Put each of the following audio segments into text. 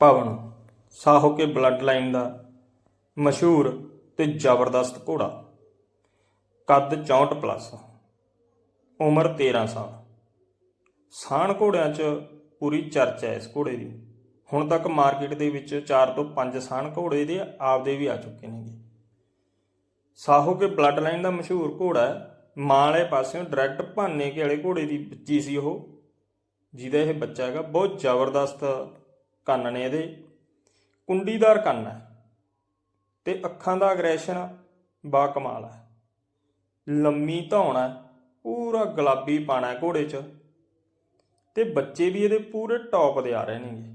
ਪਵਨ, ਸਾਹੋ ਕੇ blood line ਦਾ ਮਸ਼ਹੂਰ ਤੇ ਜ਼ਬਰਦਸਤ ਘੋੜਾ। ਕੱਦ 64 ਪਲੱਸ ਉਮਰ 13 ਸਾਲ। ਸਾਣ ਘੋੜਿਆਂ 'ਚ ਪੂਰੀ ਚਰਚਾ ਹੈ ਇਸ ਘੋੜੇ ਦੀ। ਹੁਣ ਤੱਕ ਮਾਰਕੀਟ ਦੇ ਵਿੱਚ 4 ਤੋਂ 5 ਸਾਣ ਘੋੜੇ ਦੇ ਆਪਦੇ ਵੀ ਆ ਚੁੱਕੇ ਨੇਗੇ। ਸਾਹੋ ਕੇ ਬਲੱਡ ਲਾਈਨ ਦਾ ਮਸ਼ਹੂਰ ਘੋੜਾ ਹੈ, ਮਾਂ ਵਾਲੇ ਪਾਸਿਓਂ ਡਾਇਰੈਕਟ ਭਾਨੇ ਕੇ ਵਾਲੇ ਘੋੜੇ ਦੀ ਬੱਚੀ ਸੀ ਉਹ, ਜਿਹਦਾ ਇਹ ਬੱਚਾ ਹੈਗਾ, ਬਹੁਤ ਜ਼ਬਰਦਸਤ ਕੰਨ ਨੇ ਇਹਦੇ। ਕੁੰਡੀਦਾਰ ਕੰਨ ਹੈ ਤੇ ਅੱਖਾਂ ਦਾ ਅਗਰੈਸ਼ਨ ਬਾ ਕਮਾਲ ਹੈ। ਲੰਮੀ ਧੌਣਾ ਪੂਰਾ ਗੁਲਾਬੀ ਪਾਣਾ ਘੋੜੇ 'ਚ। ਤੇ ਬੱਚੇ ਵੀ ਇਹਦੇ ਪੂਰੇ ਟੌਪ ਦੇ ਆ ਰਹੇ ਨੇਗੇ।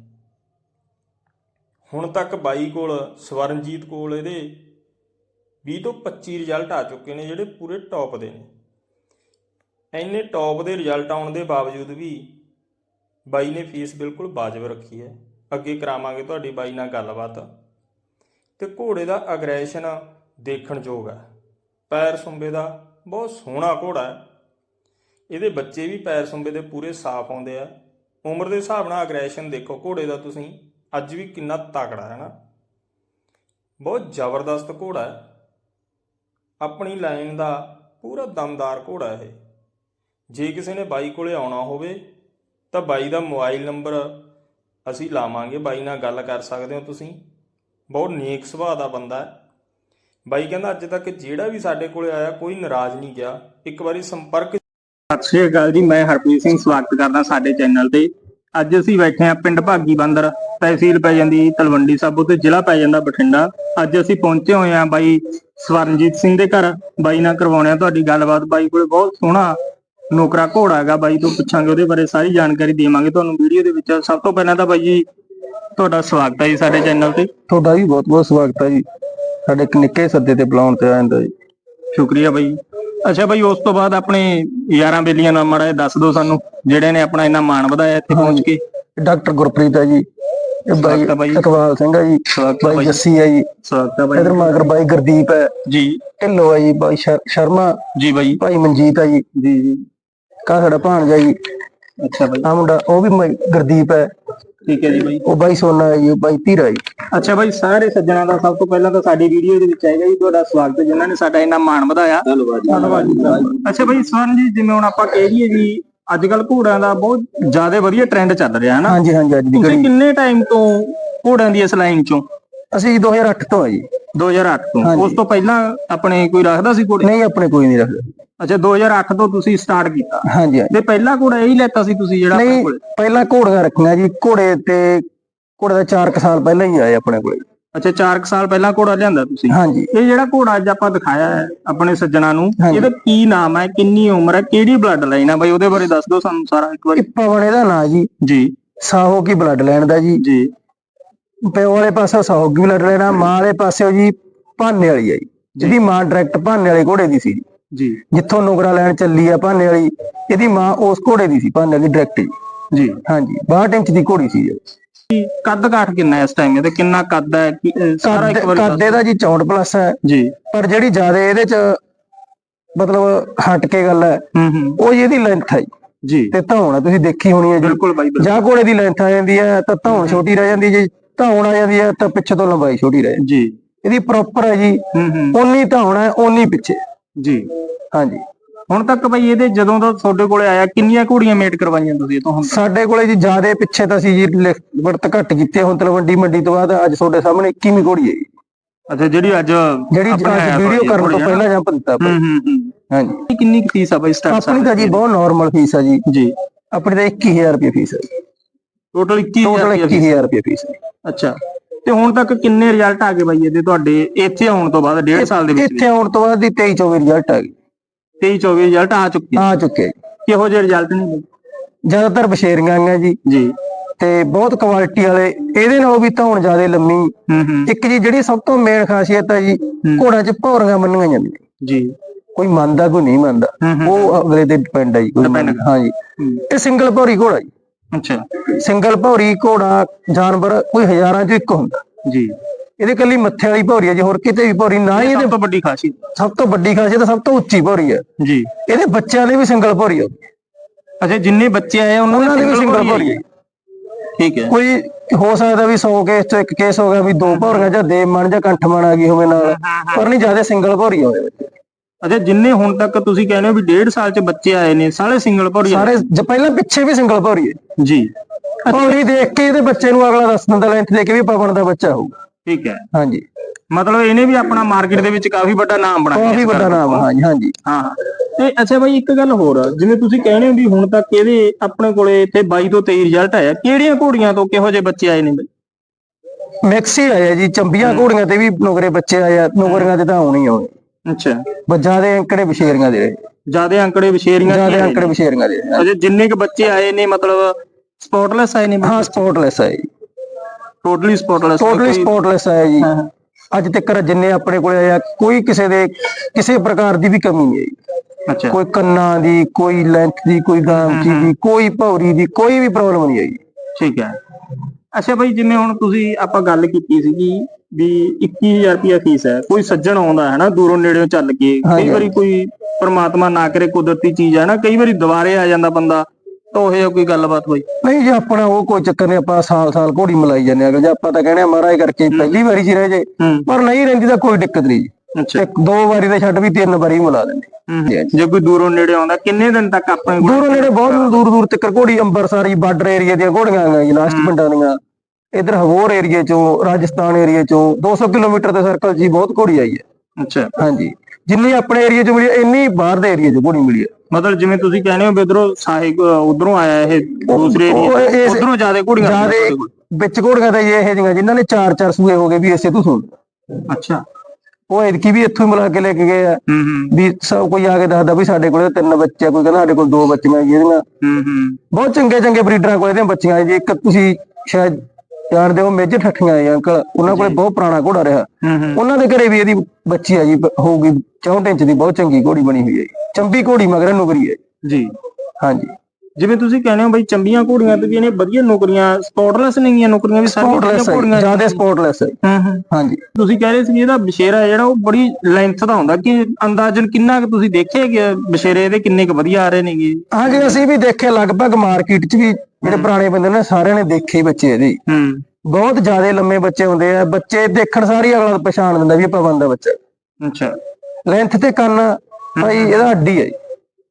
ਹੁਣ ਤੱਕ ਬਾਈ ਕੋਲ, ਸਵਰਨਜੀਤ ਕੋਲ ਇਹਦੇ 20 ਤੋਂ 25 ਰਿਜ਼ਲਟ ਆ ਚੁੱਕੇ ਨੇ ਜਿਹੜੇ ਪੂਰੇ ਟੌਪ ਦੇ ਨੇ। ਇੰਨੇ ਟੌਪ ਦੇ ਰਿਜ਼ਲਟ ਆਉਣ ਦੇ ਬਾਵਜੂਦ ਵੀ ਬਾਈ ਨੇ ਫੀਸ ਬਿਲਕੁਲ ਵਾਜਬ ਰੱਖੀ ਹੈ। ਅੱਗੇ ਕਰਾਵਾਂਗੇ ਤੁਹਾਡੀ ਬਾਈ ਨਾਲ ਗੱਲਬਾਤ। ਤੇ ਘੋੜੇ ਦਾ ਅਗਰੈਸ਼ਨ ਦੇਖਣ ਯੋਗ ਹੈ। ਪੈਰ ਸੁੰਬੇ ਦਾ ਬਹੁਤ ਸੋਹਣਾ ਘੋੜਾ ਹੈ। ਇਹਦੇ ਬੱਚੇ ਵੀ ਪੈਰ ਸੁੰਬੇ ਦੇ ਪੂਰੇ ਸਾਫ਼ ਆਉਂਦੇ ਆ। ਉਮਰ ਦੇ ਹਿਸਾਬ ਨਾਲ ਅਗਰੈਸ਼ਨ ਦੇਖੋ ਘੋੜੇ ਦਾ ਤੁਸੀਂ। ਅੱਜ ਵੀ ਕਿੰਨਾ ਤਕੜਾ ਹੈ ਨਾ। ਬਹੁਤ ਜ਼ਬਰਦਸਤ ਘੋੜਾ ਹੈ। ਆਪਣੀ ਲਾਈਨ ਦਾ ਪੂਰਾ ਦਮਦਾਰ ਘੋੜਾ ਹੈ ਇਹ। ਜੇ ਕਿਸੇ ਨੇ ਬਾਈ ਕੋਲੇ ਆਉਣਾ ਹੋਵੇ ਤਾਂ ਬਾਈ ਦਾ ਮੋਬਾਈਲ ਨੰਬਰ ਅਸੀਂ ਲਾਵਾਂਗੇ। ਬਾਈ ਨਾਲ ਗੱਲ ਕਰ ਸਕਦੇ ਹੋ ਤੁਸੀਂ। ਬਹੁਤ ਨੇਕ ਸੁਭਾਅ ਦਾ ਬੰਦਾ ਹੈ। ਬਾਈ ਕਹਿੰਦਾ, ਅੱਜ ਤੱਕ ਜਿਹੜਾ ਵੀ ਸਾਡੇ ਕੋਲੇ ਆਇਆ, ਕੋਈ ਨਾਰਾਜ਼ ਨਹੀਂ ਗਿਆ। ਇੱਕ ਵਾਰੀ ਸੰਪਰਕ ਸਤਿ ਸ਼੍ਰੀ ਅਕਾਲ ਜੀ, ਮੈਂ ਹਰਪ੍ਰੀਤ ਸਿੰਘ, ਸਵਾਗਤ ਕਰਦਾ ਸਾਡੇ ਚੈਨਲ ਤੇ। ਅੱਜ ਅਸੀਂ ਬੈਠੇ ਹਾਂ ਪਿੰਡ ਭਾਗੀ ਬੰਦਰ, ਤਹਿਸੀਲ ਪੈ ਜਾਂਦੀ ਤਲਵੰਡੀ ਸਾਬੋ ਤੇ ਜ਼ਿਲ੍ਹਾ ਪੈ ਜਾਂਦਾ ਬਠਿੰਡਾ। ਅੱਜ ਅਸੀਂ ਪਹੁੰਚੇ ਹੋਏ ਹਾਂ ਬਾਈ ਸਵਰਨਜੀਤ ਸਿੰਘ ਦੇ ਘਰ। ਬਾਈ ਨਾਲ ਕਰਵਾਉਣੇ ਆ ਤੁਹਾਡੀ ਗੱਲਬਾਤ। ਬਾਈ ਕੋਲੇ ਬਹੁਤ ਸੋਹਣਾ ਨੌਕਰਾ ਘੋੜਾ ਹੈਗਾ ਬਾਈ ਤੋਂ ਪੁੱਛਾਂਗੇ ਉਹਦੇ ਬਾਰੇ ਸਾਰੀ ਜਾਣਕਾਰੀ ਦੇਵਾਂਗੇ ਤੁਹਾਨੂੰ ਵੀਡੀਓ ਦੇ ਵਿੱਚ। ਸਭ ਤੋਂ ਪਹਿਲਾਂ ਤਾਂ ਬਾਈ ਜੀ ਤੁਹਾਡਾ ਸਵਾਗਤ ਹੈ ਜੀ ਸਾਡੇ ਚੈਨਲ ਤੇ। ਤੁਹਾਡਾ ਵੀ ਬਹੁਤ ਬਹੁਤ ਸਵਾਗਤ ਹੈ ਜੀ। ਸਾਡੇ ਇੱਕ ਨਿੱਕੇ ਸੱਦੇ ਤੇ ਬੁਲਾਉਣ ਤੇ ਆਇੰਦਾ ਜੀ। ਸ਼ੁਕਰੀਆ ਬਾਈ। ਅੱਛਾ ਬਾਈ ਉਸ ਤੋਂ ਬਾਅਦ ਆਪਣੇ ਯਾਰਾਂ ਬੇਲੀਆਂ ਨਾਲ ਮਾੜਾ ਦੱਸ ਦਿਓ ਸਾਨੂੰ ਜਿਹੜੇ ਨੇ ਆਪਣਾ ਇੰਨਾ ਮਾਣ ਵਧਾਇਆ ਇੱਥੇ ਪਹੁੰਚ ਕੇ। ਡਾਕਟਰ ਗੁਰਪ੍ਰੀਤ ਹੈ ਜੀ। ਇਹ ਬਾਈ। ਇਕਬਾਲ ਸਿੰਘ ਹੈ ਜੀ। ਬਾਈ। ਜੱਸੀ ਹੈ ਜੀ। ਸਵਾਗਤ ਹੈ ਬਾਈ। ਇਧਰ ਮਗਰ ਬਾਈ ਗੁਰਦੀਪ ਹੈ। ਜੀ। ਢਿੱਲੋ ਹੈ ਜੀ ਬਾਈ ਸ਼ਰ- ਸ਼ਰਮਾ। ਜੀ ਬਾਈ। ਭਾਈ ਮਨਜੀਤ ਹੈ ਜੀ। ਜੀ ਜੀ। ਕਾ ਸਾਡਾ ਭਾਣਜਾ ਜੀ। ਅੱਛਾ ਬਾਈ। ਆ ਮੁੰਡਾ ਉਹ ਵੀ ਮ- ਗੁਰਦੀਪ ਹੈ। ਠੀਕ ਹੈ ਜੀ ਬਾਈ। ਉਹ ਬਾਈ ਸੋਨਾ ਹੈ ਜੀ ਉਹ ਬਾਈ ਧੀਰਾ ਜੀ। ਅੱਛਾ ਬਾਈ ਸਾਰੇ ਸੱਜਣਾ ਦਾ ਸਭ ਤੋਂ ਪਹਿਲਾਂ ਤਾਂ ਸਾਡੀ ਵੀਡੀਓ ਦੇ ਵਿੱਚ ਆਏਗਾ ਜੀ ਤੁਹਾਡਾ ਸਵਾਗਤ ਹੈ ਜਿਨ੍ਹਾਂ ਨੇ ਸਾਡਾ ਇੰਨਾ ਮਾਣ ਵਧਾਇਆ। ਧੰਨਵਾਦ ਧੰਨਵਾਦ ਜੀ ਅੱਛਾ ਬਾਈ ਸਵਰਨ ਜੀ ਜਿਵੇਂ ਹੁਣ ਆਪਾਂ ਕਹਿ ਦਈਏ ਵੀ ਅੱਜ ਕੱਲ ਘੋੜਿਆਂ ਦਾ ਬਹੁਤ ਜ਼ਿਆਦਾ ਵਧੀਆ ਟ੍ਰੈਂਡ ਚੱਲ ਰਿਹਾ ਹੈ ਨਾ ਹਾਂਜੀ ਹਾਂਜੀ ਅੱਜ ਦੀ ਘੜੀ। ਕਿੰਨੇ ਟਾਈਮ ਤੋਂ ਘੋੜਿਆਂ ਦੀ ਇਸ ਲਾਈਨ ਚੋਂ? ਅਸੀਂ 2008 ਤੋਂ ਹੈ ਜੀ। 2008 ਤੋਂ। ਹਾਂਜੀ। ਉਸ ਤੋਂ ਪਹਿਲਾਂ ਆਪਣੇ ਕੋਈ ਰੱਖਦਾ ਸੀ ਘੋੜੇ? ਨਹੀਂ ਆਪਣੇ ਕੋਈ ਨਹੀਂ ਰੱਖਦਾ। ਅੱਛਾ 2008 ਤੋਂ ਤੁਸੀਂ ਸਟਾਰਟ ਕੀਤਾ। ਹਾਂਜੀ ਹਾਂਜੀ। ਤੇ ਪਹਿਲਾ ਘੋੜਾ ਇਹੀ ਲੈਤਾ ਸੀ ਤੁਸੀਂ ਜਿਹੜਾ ਆਪਣੇ ਨਹੀਂ ਕੋਲੇ? ਪਹਿਲਾਂ ਘੋੜੀਆਂ ਰੱਖੀਆਂ ਜੀ। ਘੋੜੇ ਤੇ ਘੋੜੇ ਦਾ 4 ਸਾਲ ਪਹਿਲਾਂ ਹੀ ਆਏ ਆਪਣੇ ਕੋਲੇ। ਅੱਛਾ 4 ਸਾਲ ਪਹਿਲਾਂ ਘੋੜਾ ਲਿਆਂਦਾ ਤੁਸੀਂ? ਹਾਂਜੀ। ਇਹ ਜਿਹੜਾ ਘੋੜਾ ਅੱਜ ਆਪਾਂ ਦਿਖਾਇਆ ਹੈ ਆਪਣੇ ਸੱਜਣਾ ਨੂੰ ਹਾਂਜੀ। ਇਹਦਾ ਕੀ ਨਾਮ ਹੈ? ਕਿੰਨੀ ਉਮਰ ਹੈ? ਕਿਹੜੀ ਬਲੱਡ ਲਾਈਨ ਹੈ ਬਾਈ? ਉਹਦੇ ਬਾਰੇ ਦੱਸ ਦਿਓ ਸਾਨੂੰ ਸਾਰਾ ਇੱਕ ਵਾਰੀ। ਇਹ ਪਵਨ ਇਹਦਾ ਨਾਂ ਜੀ। ਜੀ। ਸਾਹੋ ਕੀ ਬਲੱਡ ਲੈਣ ਦਾ ਜੀ। ਜੀ। ਪਿਓ ਵਾਲੇ ਪਾਸੇ ਸਾਹੋ ਕੀ ਬਲੱਡ ਲੈਣਾ ਮਾਂ ਵਾਲੇ ਪਾਸੇ ਜੀ ਭਾਨੇ ਵਾਲੀ ਆ ਜੀ ਜਿਹਦੀ ਮਾਂ ਡਾਇਰੈਕਟ ਭਾਨੇ ਵਾਲੇ ਘੋੜੇ ਦੀ ਸੀ ਜੀ। ਜਿੱਥੋਂ ਨੁਕਰਾ ਲੈਣ ਚੱਲੀ ਆ ਭਾਨੇ ਵਾਲੀ ਇਹਦੀ ਮਾਂ ਉਸ ਘੋੜੇ ਦੀ ਸੀ ਭਾਨੇ ਵਾਲੀ ਡਾਇਰੈਕਟ ਜੀ ਜੀ। ਹਾਂਜੀ 62 ਇੰਚ ਦੀ ਘੋੜੀ ਸੀ ਜੀ ਕੱਦ ਕਾਠ ਕਿੰਨਾ ਇਸ ਟਾਈਮ ਤੇ ਕਿੰਨਾ ਕੱਦ ਹੈ? ਸਾਰਾ ਇੱਕ ਵਾਰੀ ਕਾਦੇ ਦਾ ਜੀ 64 ਪਲੱਸ ਹੈ। ਜੀ। ਪਰ ਜਿਹੜੀ ਜ਼ਿਆਦਾ ਇਹਦੇ ਚ ਮਤਲਬ ਹਟ ਕੇ ਗੱਲ ਹੈ ਉਹ ਜੀ ਇਹਦੀ ਲੈਂਥ ਹੈ ਜੀ। ਤੇ ਧੌਣ ਤੁਸੀਂ ਦੇਖੀ ਹੋਣੀ ਹੈ ਜੀ। ਬਿਲਕੁਲ ਬਾਈ। ਜਾਂ ਘੋੜੇ ਦੀ ਲੈਂਥ ਆ ਜਾਂਦੀ ਹੈ ਤਾਂ ਧੌਣ ਛੋਟੀ ਰਹਿ ਜਾਂਦੀ ਜੀ। ਧੌਣ ਆ ਜਾਂਦੀ ਹੈ ਤਾਂ ਪਿੱਛੇ ਤੋਂ ਲੰਬਾਈ ਛੋਟੀ ਰਹਿ। ਜੀ। ਇਹਦੀ ਪ੍ਰੋਪਰ ਹੈ ਜੀ। ਓਨੀ ਧੌਣ ਹੈ ਓਨੀ ਪਿੱਛੇ। ਜੀ। ਹਾਂਜੀ। ਹੁਣ ਤੱਕ ਬਾਈ ਇਹਦੇ ਜਦੋਂ ਦਾ ਤੁਹਾਡੇ ਕੋਲੇ ਆਇਆ ਕਿੰਨੀਆਂ ਘੋੜੀਆਂ ਮੇਟ ਕਰਵਾਈਆਂ ਤੁਸੀਂ ਇਹ ਤੋਂ ਹੁਣ ਸਾਡੇ ਕੋਲੇ ਜੀ ਜਿਆਦੇ ਪਿੱਛੇ ਤਾਂ ਅਸੀਂ ਜੀ ਵਰਤ ਘੱਟ ਕੀਤੇ ਹੁਣ ਤਲਵੰਡੀ ਮੰਡੀ ਤੋਂ ਬਾਅਦ ਅੱਜ ਤੁਹਾਡੇ ਸਾਹਮਣੇ 21ਵੀਂ ਘੋੜੀ ਹੈ ਜੀ। ਅੱਛਾ ਜਿਹੜੀ ਅੱਜ ਜਿਹੜੀ ਵੀਡੀਓ ਕਰਨ ਤੋਂ? ਪਹਿਲਾਂ ਜੰਪ ਦਿੱਤਾ ਆਪਾਂ। ਹੂੰ ਹੂੰ ਹਾਂਜੀ। ਕਿੰਨੀ ਫੀਸ ਆ ਬਾਈ ਸਟਾਰਟ ਆਪਣੀ ਤਾਂ ਜੀ ਬਹੁਤ ਨਾਰਮਲ ਫੀਸ ਹੈ ਜੀ। ਜੀ। ਆਪਣੀ ਤਾਂ 21000 ਰੁਪਏ ਫੀਸ ਹੈ ਟੋਟਲ 21000 ਟੋਟਲ ਰੁਪਏ ਫੀਸ 21000 ਰੁਪਏ ਫੀਸ ਅੱਛਾ। ਤੇ ਹੁਣ ਤੱਕ ਕਿੰਨੇ ਰਿਜ਼ਲਟ ਆ ਗਏ ਬਾਈ ਇਹਦੇ? ਤੁਹਾਡੇ ਇੱਥੇ ਆਉਣ ਤੋਂ ਬਾਅਦ ਡੇਢ ਸਾਲ ਦੇ ਵਿੱਚ ਇੱਥੇ ਆਉਣ ਤੋਂ ਬਾਅਦ ਦੀ 23 24 ਰਿਜ਼ਲਟ ਆ ਗਏ 23 24 ਰਿਜ਼ਲਟ ਆ ਚੁੱਕੇ ਆ। ਆ ਚੁੱਕੇ ਜੀ। ਕਿਹੋ ਜਿਹੇ ਰਿਜ਼ਲਟ ਨੇ ਬਾਈ? ਜ਼ਿਆਦਾਤਰ ਬਸ਼ੇਰੀਆਂ ਆਈਆਂ ਜੀ। ਜੀ। ਤੇ ਬਹੁਤ ਕੁਆਲਿਟੀ ਵਾਲੇ ਇਹਦੇ ਨਾਲੋਂ ਵੀ ਧੌਣ ਜ਼ਿਆਦਾ ਲੰਮੀ। ਹੂੰ ਹੂੰ। ਇੱਕ ਜੀ ਜਿਹੜੀ ਸਭ ਤੋਂ ਮੇਨ ਖਾਸੀਅਤ ਹੈ ਜੀ ਘੋੜਾਂ 'ਚ ਭੌਰੀਆਂ ਮੰਨੀਆਂ ਜਾਂਦੀਆਂ। ਜੀ। ਕੋਈ ਮੰਨਦਾ ਕੋਈ ਨਹੀਂ ਮੰਨਦਾ। ਹੂੰ ਹੂੰ। ਉਹ ਅਗਲੇ ਤੇ ਡਿਪੈਂਡ ਹੈ ਜੀ ਕੋਈ Depend ਮੰਨਦਾ। ਹਾਂਜੀ ਹੂੰ। ਇਹ ਸਿੰਗਲ ਭੌਰੀ ਘੋੜਾ ਜੀ। ਅੱਛਾ। ਸਿੰਗਲ ਭੌਰੀ ਘੋੜਾ ਜਾਨਵਰ ਕੋਈ ਹਜ਼ਾਰਾਂ 'ਚ ਇੱਕ ਹੁੰਦਾ। ਜੀ। ਇਹਦੇ ਕੱਲੀ ਮੱਥੇ ਵਾਲੀ ਭੌਰੀ ਹੈ ਜੀ ਹੋਰ ਕਿਤੇ ਵੀ ਭੌਰੀ ਨਾ ਹੀ ਇਹ ਇਹਦੇ ਸਭ ਤੋਂ ਵੱਡੀ ਖਾਸੀਅਤ ਸਭ ਤੋਂ ਵੱਡੀ ਖਾਸੀਅਤ ਸਭ ਤੋਂ ਉੱਚੀ ਭੌਰੀ ਹੈ। ਜੀ। ਇਹਦੇ ਬੱਚਿਆਂ ਲਈ ਵੀ ਸਿੰਗਲ ਭੌਰੀ ਹੈ। ਅੱਛਾ ਜਿੰਨੇ ਬੱਚੇ ਆਏ ਉਹਨਾਂ ਦੇ ਵੀ ਸਿੰਗਲ ਭੌਰੀ ਹੈ। ਠੀਕ ਹੈ। ਕੋਈ ਹੋ ਸਕਦਾ ਵੀ 100 ਕੇਸ ਚੋਂ ਇੱਕ ਕੇਸ ਹੋ ਗਿਆ ਵੀ ਦੋ ਭੌਰੀਆਂ ਜਾਂ ਦੇ ਮਣ ਜਾਂ ਕੰਠ ਮਣ ਆ ਗਈ ਹੋਵੇ ਨਾਲ ਪਰ ਨਹੀਂ ਜ਼ਿਆਦਾ ਸਿੰਗਲ ਭੌਰੀ ਹੋਵੇ। ਅੱਛਾ ਜਿੰਨੇ ਹੁਣ ਤੱਕ ਤੁਸੀਂ ਕਹਿੰਦੇ ਹੋ ਵੀ ਡੇਢ ਸਾਲ ਚ ਬੱਚੇ ਆਏ ਨੇ ਸਾਰੇ ਸਿੰਗਲ ਭੌਰੀ ਸਾਰੇ ਜ- ਪਹਿਲਾਂ ਪਿੱਛੇ ਵੀ ਸਿੰਗਲ ਭੌਰੀ ਹੈ ਜੀ। ਭੌਰੀ ਦੇਖ ਕੇ ਇਹਦੇ ਬੱਚੇ ਨੂੰ ਅਗਲਾ ਦੱਸ ਦਿੰਦਾ ਲੈਂਥ ਦੇ ਕੇ ਵੀ ਪਵਨ ਦਾ ਬੱਚਾ ਹੋਊਗਾ ਠੀਕ ਹੈ। ਹਾਂਜੀ। ਮਤਲਬ ਇਹਨੇ ਵੀ ਆਪਣਾ ਮਾਰਕੀਟ ਦੇ ਵਿੱਚ ਕਾਫੀ ਵੱਡਾ ਨਾਮ ਬਣਾਇਆ। ਕਾਫੀ ਵੱਡਾ ਨਾਮ ਆ, ਹਾਂਜੀ ਹਾਂਜੀ। ਹਾਂ। ਤੇ ਅੱਛਾ ਬਾਈ ਇੱਕ ਗੱਲ ਹੋਰ ਆ, ਜਿਵੇਂ ਤੁਸੀਂ ਕਹਿੰਦੇ ਹੋ ਵੀ ਹੁਣ ਤੱਕ ਇਹਦੇ ਆਪਣੇ ਕੋਲੇ ਇੱਥੇ 22 ਤੋਂ 23 ਰਿਜ਼ਲਟ ਆਇਆ ਕਿਹੜੀਆਂ ਘੋੜੀਆਂ ਤੋਂ ਕਿਹੋ ਜਿਹੇ ਬੱਚੇ ਆਏ ਨੇ ਬਾਈ? ਮਿਕਸ ਹੀ ਆਇਆ ਜੀ ਚੰਬੀਆਂ ਘੋੜੀਆਂ ਤੇ ਵੀ ਨੁਕਰੇ ਬੱਚੇ ਆਏ ਆ ਨੁਕਰੀਆਂ ਤੇ ਤਾਂ ਆਉਣੀ ਆਉਣੀ। ਅੱਛਾ। ਬੱਜਾਂ ਦੇ ਅੰਕੜੇ ਬਸ਼ੇਰੀਆਂ ਦੇ। ਰਹੇ ਜਿਆਦੇ ਅੰਕੜੇ ਵਿਸ਼ੇਰੀਆਂ ਜ਼ਿਆਦਾ ਅੰਕੜੇ ਬਸ਼ੇਰੀਆਂ ਦੇ ਰਹੇ। ਅਜੇ ਜਿੰਨੇ ਕ ਬੱਚੇ ਆਏ ਨੇ ਮਤਲਬ ਸਪੌਟਲੈਸ ਆਏ ਨੇ ਹਾਂ ਸਪੋਰਟਲੈਸ ਹੈ ਜੀ। ਟੋਟਲੀ ਸਪੌਟਲੈਸ ਟੋਟਲੀ ਸਪੋਰਟਲੈਸ ਹੈ ਜੀ ਅੱਜ ਤੱਕ ਜਿੰਨੇ ਆਪਣੇ ਕੋਲੇ ਆਇਆ ਕੋਈ ਕਿਸੇ ਦੇ ਕਿਸੇ ਪ੍ਰਕਾਰ ਦੀ ਵੀ ਕਮੀ ਨਹੀਂ ਆਈ। ਅੱਛਾ। ਕੋਈ ਕੰਨਾਂ ਦੀ ਕੋਈ ਲੈਂਥ ਦੀ ਕੋਈ ਗਾਮਚੀ ਦੀ ਕੋਈ ਭੌਰੀ ਦੀ ਕੋਈ ਵੀ ਪ੍ਰੋਬਲਮ ਨਹੀਂ ਆਈ। ਠੀਕ ਹੈ। ਅੱਛਾ ਬਾਈ ਜਿਵੇਂ ਹੁਣ ਤੁਸੀਂ ਆਪਾਂ ਗੱਲ ਕੀਤੀ ਸੀਗੀ ਵੀ 21000 ਰੁਪਿਆ ਫੀਸ ਹੈ ਕੋਈ ਸੱਜਣ ਆਉਂਦਾ ਹੈ ਨਾ ਦੂਰੋਂ ਨੇੜਿਓਂ ਚੱਲ ਕੇ ਕਈ। ਵਾਰੀ ਕੋਈ ਪ੍ਰਮਾਤਮਾ ਨਾ ਕਰੇ ਕੁਦਰਤੀ ਚੀਜ਼ ਹੈ ਨਾ ਕਈ ਵਾਰੀ ਦੁਬਾਰੇ ਆ ਜਾਂਦਾ ਬੰਦਾ ਤਾਂ ਉਹ ਜਿਹਾ ਕੋਈ ਗੱਲਬਾਤ ਹੋਈ? ਨਹੀਂ ਜੀ ਆਪਣਾ ਉਹ ਕੋਈ ਚੱਕਰ ਨਹੀਂ ਆਪਾਂ ਸਾਲ ਸਾਲ ਘੋੜੀ ਮਲਾਈ ਜਾਂਦੇ ਆ ਜੇ ਆਪਾਂ ਤਾਂ ਕਹਿੰਦੇ ਆ ਮਹਾਰਾਜ ਕਰਕੇ ਪਹਿਲੀ ਵਾਰੀ ਚ ਰਹਿ ਜੇ ਪਰ ਨਹੀਂ ਰਹਿੰਦੀ ਤਾਂ ਕੋਈ ਦਿੱਕਤ ਨਹੀਂ ਜੀ। ਅੱਛਾ। ਇੱਕ ਦੋ ਵਾਰੀ ਦੇ ਛੱਡ ਵੀ ਤਿੰਨ ਵਾਰੀ ਮਿਲਾ ਦਿੰਦੇ। ਜੇ ਕੋਈ ਦੂਰੋਂ ਨੇੜੇ ਆਉਂਦਾ ਕਿੰਨੇ ਦਿਨ ਤੱਕ ਆਪਣੇ ਦੂਰੋਂ ਨੇੜੇ ਬਹੁਤ ਦੂਰ ਦੂਰ ਤੱਕ ਘੋੜੀ ਅੰਬਰਸਰੀ ਬਾਰਡਰ ਏਰੀਆ ਦੀਆਂ ਘੋੜੀਆਂ ਆਈਆਂ ਜੀ ਲਾਸਟ ਪਿੰਡਾਂ ਦੀਆਂ। ਇਧਰ ਹਵੋਰ ਏਰੀਆ ਚੋਂ ਰਾਜਸਥਾਨ ਏਰੀਆ ਚੋਂ 200 ਕਿਲੋਮੀਟਰ ਦੇ ਸਰਕਲ ਜੀ ਬਹੁਤ ਘੋੜੀ ਆਈ ਹੈ। ਅੱਛਾ। ਹਾਂਜੀ। ਜਿੰਨੀ ਆਪਣੇ ਏਰੀਆ ਚ ਮਿਲੀ ਇੰਨੀ ਬਾਹਰ ਦੇ ਏਰੀਆ ਚ ਘੋੜੀ ਮਿਲੀ ਹੈ। ਮਤਲਬ ਜਿਵੇਂ ਤੁਸੀਂ ਕਹਿੰਦੇ ਹੋ ਵੀ ਉਧਰੋਂ ਸਾਹਿਬ ਉਧਰੋਂ ਆਇਆ ਇਹ ਦੂਸਰੇ ਇਸ- ਉਧਰੋਂ ਜ਼ਿਆਦਾ ਘੋੜੀਆਂ ਜਿਆਦੇ ਵਿੱਚ ਘੋੜੀਆਂ ਤਾਂ ਇਹ ਜਿਹੀਆਂ ਜਿਨ੍ਹਾਂ ਨੇ ਚਾਰ ਚਾਰ ਸੂਏ ਹੋ ਗਏ ਵੀ ਇਸੇ ਤੋਂ ਸੁਣ। ਅੱਛਾ। ਉਹ ਐਤਕੀ ਵੀ ਇੱਥੋਂ ਹੀ ਮਿਲਾ ਕੇ ਲੈ ਕੇ ਗਏ ਆ। ਹੂੰ ਹੂੰ। ਵੀ ਸਭ ਕੋਈ ਆ ਕੇ ਦੱਸਦਾ ਵੀ ਸਾਡੇ ਕੋਲੇ ਤਿੰਨ ਬੱਚੇ ਆ, ਕੋਈ ਕਹਿੰਦਾ ਸਾਡੇ ਕੋਲ ਦੋ ਬੱਚੀਆਂ ਇਹਦੀਆਂ। ਹੂੰ ਹੂੰ। ਬਹੁਤ ਚੰਗੇ ਚੰਗੇ ਬਰੀਡਰਾਂ ਕੋਲੇ ਇਹਦੀਆਂ ਬੱਚੀਆਂ ਜੀ। ਇੱਕ ਤੁਸੀਂ ਸ਼ਾਇਦ ਜਾਣਦੇ ਹੋ ਮੇਜਰ ਠੱਠੀਆਂ ਆ ਅੰਕਲ। ਉਹਨਾਂ ਕੋਲੇ ਬਹੁਤ ਪੁਰਾਣਾ ਘੋੜਾ ਰਿਹਾ। ਉਹਨਾਂ ਦੇ ਘਰੇ ਵੀ ਇਹਦੀ ਬੱਚੀ ਆ ਜੀ ਹੋਊਗੀ 64 ਇੰਚ ਦੀ ਬਹੁਤ ਚੰਗੀ ਘੋੜੀ ਬਣੀ ਹੋਈ ਹੈ। ਚੰਬੀ ਘੋੜੀ ਮਗਰ ਨੁਕਰੀ ਹੈ ਜੀ। ਹਾਂਜੀ। ਜਿਵੇਂ ਤੁਸੀਂ ਕਹਿੰਦੇ ਹੋ ਬਈ ਚੰਬੀਆਂ ਘੋੜੀਆਂ ਤੇ ਵੀ ਇਹਨੇ ਵਧੀਆ ਨੌਕਰੀਆਂ ਸਪੌਟਲੈਸ ਨੇਗੀਆਂ ਨੌਕਰੀਆਂ ਵੀ ਸਾਰੀਆਂ ਸਪੋਰਟਲੈਸ ਘੋੜੀਆਂ ਜ਼ਿਆਦਾ ਸਪੋਰਟਲੈਸ ਹੈ। ਹੂੰ ਹੂੰ। ਹਾਂਜੀ। ਤੁਸੀਂ ਕਹਿ ਰਹੇ ਸੀ ਇਹਦਾ ਬਸ਼ੇਰਾ ਜਿਹੜਾ ਉਹ ਬੜੀ ਲੈਂਥ ਦਾ ਹੁੰਦਾ ਕਿ ਅੰਦਾਜ਼ਨ ਕਿੰਨਾ ਕੁ ਤੁਸੀਂ ਦੇਖਿਆ ਕਿ ਬਸ਼ੇਰੇ ਇਹਦੇ ਕਿੰਨੇ ਕੁ ਵਧੀਆ ਆ ਰਹੇ ਨੇਗੇ ਹਾਂਜੀ ਅਸੀਂ ਵੀ ਦੇਖੇ ਲਗਭਗ ਮਾਰਕੀਟ 'ਚ ਵੀ ਜਿਹੜੇ ਪੁਰਾਣੇ ਬੰਦੇ ਨੇ ਸਾਰਿਆਂ ਨੇ ਦੇਖੇ ਬੱਚੇ ਇਹਦੇ। ਹੂੰ। ਬਹੁਤ ਜ਼ਿਆਦਾ ਲੰਮੇ ਬੱਚੇ ਹੁੰਦੇ ਆ। ਬੱਚੇ ਦੇਖਣ ਸਾਰੀ ਅਗਲਾ ਪਛਾਣ ਦਿੰਦਾ ਵੀ ਆਪਾਂ ਬੰਦਾ ਬੱਚਾ। ਅੱਛਾ। ਲੈਂਥ ਤੇ ਕੰਨ ਭਾਈ ਇਹਦਾ ਅੱਡੀ ਹੈ।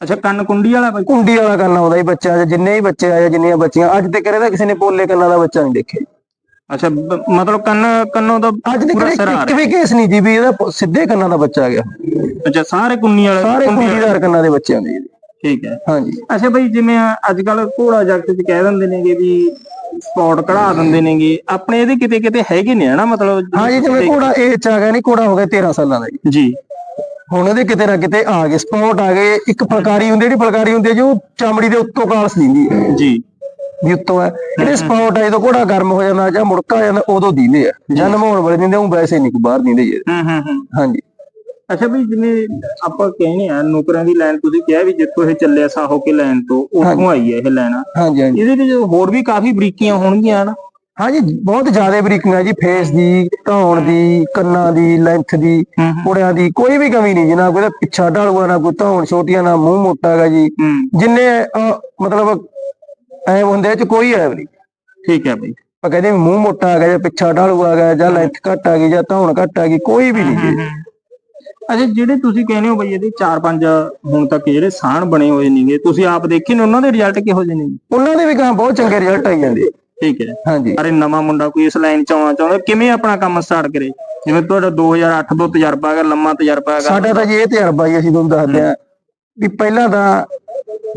ਅੱਛਾ ਕੰਨ ਕੁੰਡੀ ਵਾਲਾ ਬਈ ਕੁੰਡੀ ਵਾਲਾ ਕੰਨ ਆਉਂਦਾ ਜੀ ਬੱਚਾ ਜੇ ਜਿੰਨੇ ਵੀ ਬੱਚੇ ਆਏ ਜਿੰਨੀਆਂ ਬੱਚੀਆਂ ਅੱਜ ਤੱਕ ਇਹਦਾ ਕਿਸੇ ਨੇ ਪੋਲੇ ਕੰਨਾਂ ਦਾ ਬੱਚਾ ਨਹੀਂ ਦੇਖਿਆ। ਅੱਛਾ ਬ- ਮਤਲਬ ਕੰਨ ਕੰਨੋਂ ਤਾਂ ਅੱਜ ਤੱਕ ਪੂਰਾ ਇੱਕ ਸਿਰ ਆ ਇੱਕ ਵੀ ਕੇਸ ਨਹੀਂ ਜੀ ਵੀ ਇਹਦਾ ਪ- ਸਿੱਧੇ ਕੰਨਾਂ ਦਾ ਬੱਚਾ ਆ ਗਿਆ। ਅੱਛਾ ਸਾਰੇ ਕੁੰਨੀ ਵਾਲੇ ਸਾਰੇ। ਕੁੰਡੀਦਾਰ ਕੰਨਾਂ ਦੇ ਬੱਚੇ ਆਉਂਦੇ ਜੀ। ਠੀਕ ਹੈ। ਹਾਂਜੀ। ਅੱਛਾ ਬਈ ਜਿਵੇਂ ਅੱਜ ਕੱਲ ਘੋੜਾ ਜਗਤ ਚ ਕਹਿ ਦਿੰਦੇ ਨੇਗੇ ਵੀ ਸਪੌਟ ਕਢਾ ਦਿੰਦੇ ਨੇਗੇ ਆਪਣੇ ਇਹਦੇ ਕਿਤੇ ਕਿਤੇ ਹੈਗੇ ਨੇ ਹਨਾ ਮਤਲਬ ਹਾਂਜੀ ਜਿਵੇਂ ਘੋੜਾ ਏਜ ਚ ਆ ਗਿਆ ਨਹੀਂ ਘੋੜਾ ਹੋ ਗਿਆ 13 ਸਾਲਾਂ ਦਾ ਜੀ। ਜੀ। ਹੁਣ ਇਹਦੇ ਕਿਤੇ ਨਾ ਕਿਤੇ ਆ ਗਏ ਸਪੌਟ ਆ ਗਏ। ਇੱਕ ਫਲਕਾਰੀ ਹੁੰਦੀ ਜਿਹੜੀ ਫਲਕਾਰੀ ਹੁੰਦੀ ਹੈ ਜੋ ਚਮੜੀ ਦੇ ਉੱਤੋਂ ਕਾਲਸ ਦਿੰਦੀ ਹੈ ਜੀ। ਵੀ ਉੱਤੋਂ ਹੈ। ਜਿਹੜੇ ਸਪੌਟ ਆ ਜਦੋਂ ਘੋੜਾ ਗਰਮ ਹੋ ਜਾਂਦਾ ਜਾਂ ਮੁੜਕਾ ਆ ਜਾਂਦਾ ਉਦੋਂ ਦਿੰਦੇ ਆ। ਜਾਂ। ਨਮਾਉਣ ਵਾਲੇ ਦਿੰਦੇ ਉਹ ਵੈਸੇ ਨਹੀਂ ਬਾਹਰ ਦਿੰਦੇ ਜੀ। ਹੂੰ ਹੂੰ ਹੂੰ। ਹਾਂਜੀ। ਅੱਛਾ ਬਈ ਜਿਵੇਂ ਆਪਾਂ ਕਹਿੰਦੇ ਆ ਨੌਕਰਾਂ ਦੀ ਲਾਈਨ ਤੁਸੀਂ ਕਿਹਾ ਵੀ ਜਿੱਥੋਂ ਇਹ ਚੱਲਿਆ ਸਾਹੋ ਕੇ ਲਾਈਨ ਤੋਂ ਉੱਥੋਂ ਆਈ ਹੈ ਇਹ ਲਾਈਨ। ਹਾਂਜੀ ਹਾਂਜੀ। ਇਹਦੇ ਵਿੱਚ ਹੋਰ ਵੀ ਕਾਫੀ ਬਰੀਕੀਆਂ ਹੋਣਗੀਆਂ ਹਨਾ? ਹਾਂਜੀ ਬਹੁਤ ਜ਼ਿਆਦਾ ਬਰੀਕੀਆਂ ਜੀ ਫੇਸ ਦੀ ਧੌਣ ਦੀ ਕੰਨਾਂ ਦੀ ਲੈਂਥ ਦੀ ਕੁੜਿਆਂ ਦੀ ਕੋਈ ਵੀ ਕਮੀ ਨਹੀਂ ਜੀ ਨਾ ਕੋਈ ਪਿੱਛਾ ਢਾਲੂਆ ਨਾ ਕੋਈ ਧੌਣ ਛੋਟੀਆਂ ਨਾ ਮੂੰਹ ਮੋਟਾ ਹੈਗਾ ਜੀ। ਜਿੰਨੇ ਮਤਲਬ ਐ ਹੁੰਦੇ ਚ ਕੋਈ ਐ ਨਹੀਂ। ਠੀਕ ਹੈ ਬਈ। ਆਪਾਂ ਕਹਿੰਦੇ ਮੂੰਹ ਮੋਟਾ ਗਿਆ ਜਾਂ ਪਿੱਛਾ ਢਾਲੂਆ ਗਿਆ ਜਾਂ ਲੈਂਥ ਘੱਟ ਆ ਗਈ ਜਾਂ ਧੌਣ ਘੱਟ ਆ ਗਈ ਕੋਈ ਵੀ ਨਹੀਂ ਜੀ। ਅੱਛਾ ਜਿਹੜੇ ਤੁਸੀਂ ਕਹਿੰਦੇ ਹੋ ਬਈ ਇਹਦੇ 4-5 ਹੁਣ ਤੱਕ ਜਿਹੜੇ ਸਾਣ ਬਣੇ ਹੋਏ ਨੇਗੇ ਤੁਸੀਂ ਆਪ ਦੇਖੇ ਨੇ ਉਹਨਾਂ ਦੇ ਰਿਜ਼ਲਟ ਕਿਹੋ ਜਿਹੇ ਨੇ ਉਹਨਾਂ ਦੇ ਵੀ ਗਾਂ ਬਹੁਤ ਚੰਗੇ ਰਿਜ਼ਲਟ ਆਈ ਜਾਂਦੇ ਠੀਕ ਹੈ। ਹਾਂਜੀ। ਅਰੇ ਨਵਾਂ ਮੁੰਡਾ ਕੋਈ ਇਸ ਲਾਈਨ ਚ ਆਉਣਾ ਚਾਹੁੰਦਾ ਕਿਵੇਂ ਆਪਣਾ ਕੰਮ ਸਟਾਰਟ ਕਰੇ? ਜਿਵੇਂ ਤੁਹਾਡਾ 2008 ਤੋਂ ਤਜਰਬਾ ਹੈਗਾ ਲੰਮਾ ਤਜਰਬਾ ਹੈਗਾ। ਸਾਡਾ ਤਾਂ ਜੀ ਇਹ ਤਜਰਬਾ ਜੀ ਅਸੀਂ ਤੁਹਾਨੂੰ ਦੱਸਦੇ ਆ ਵੀ ਪਹਿਲਾਂ ਤਾਂ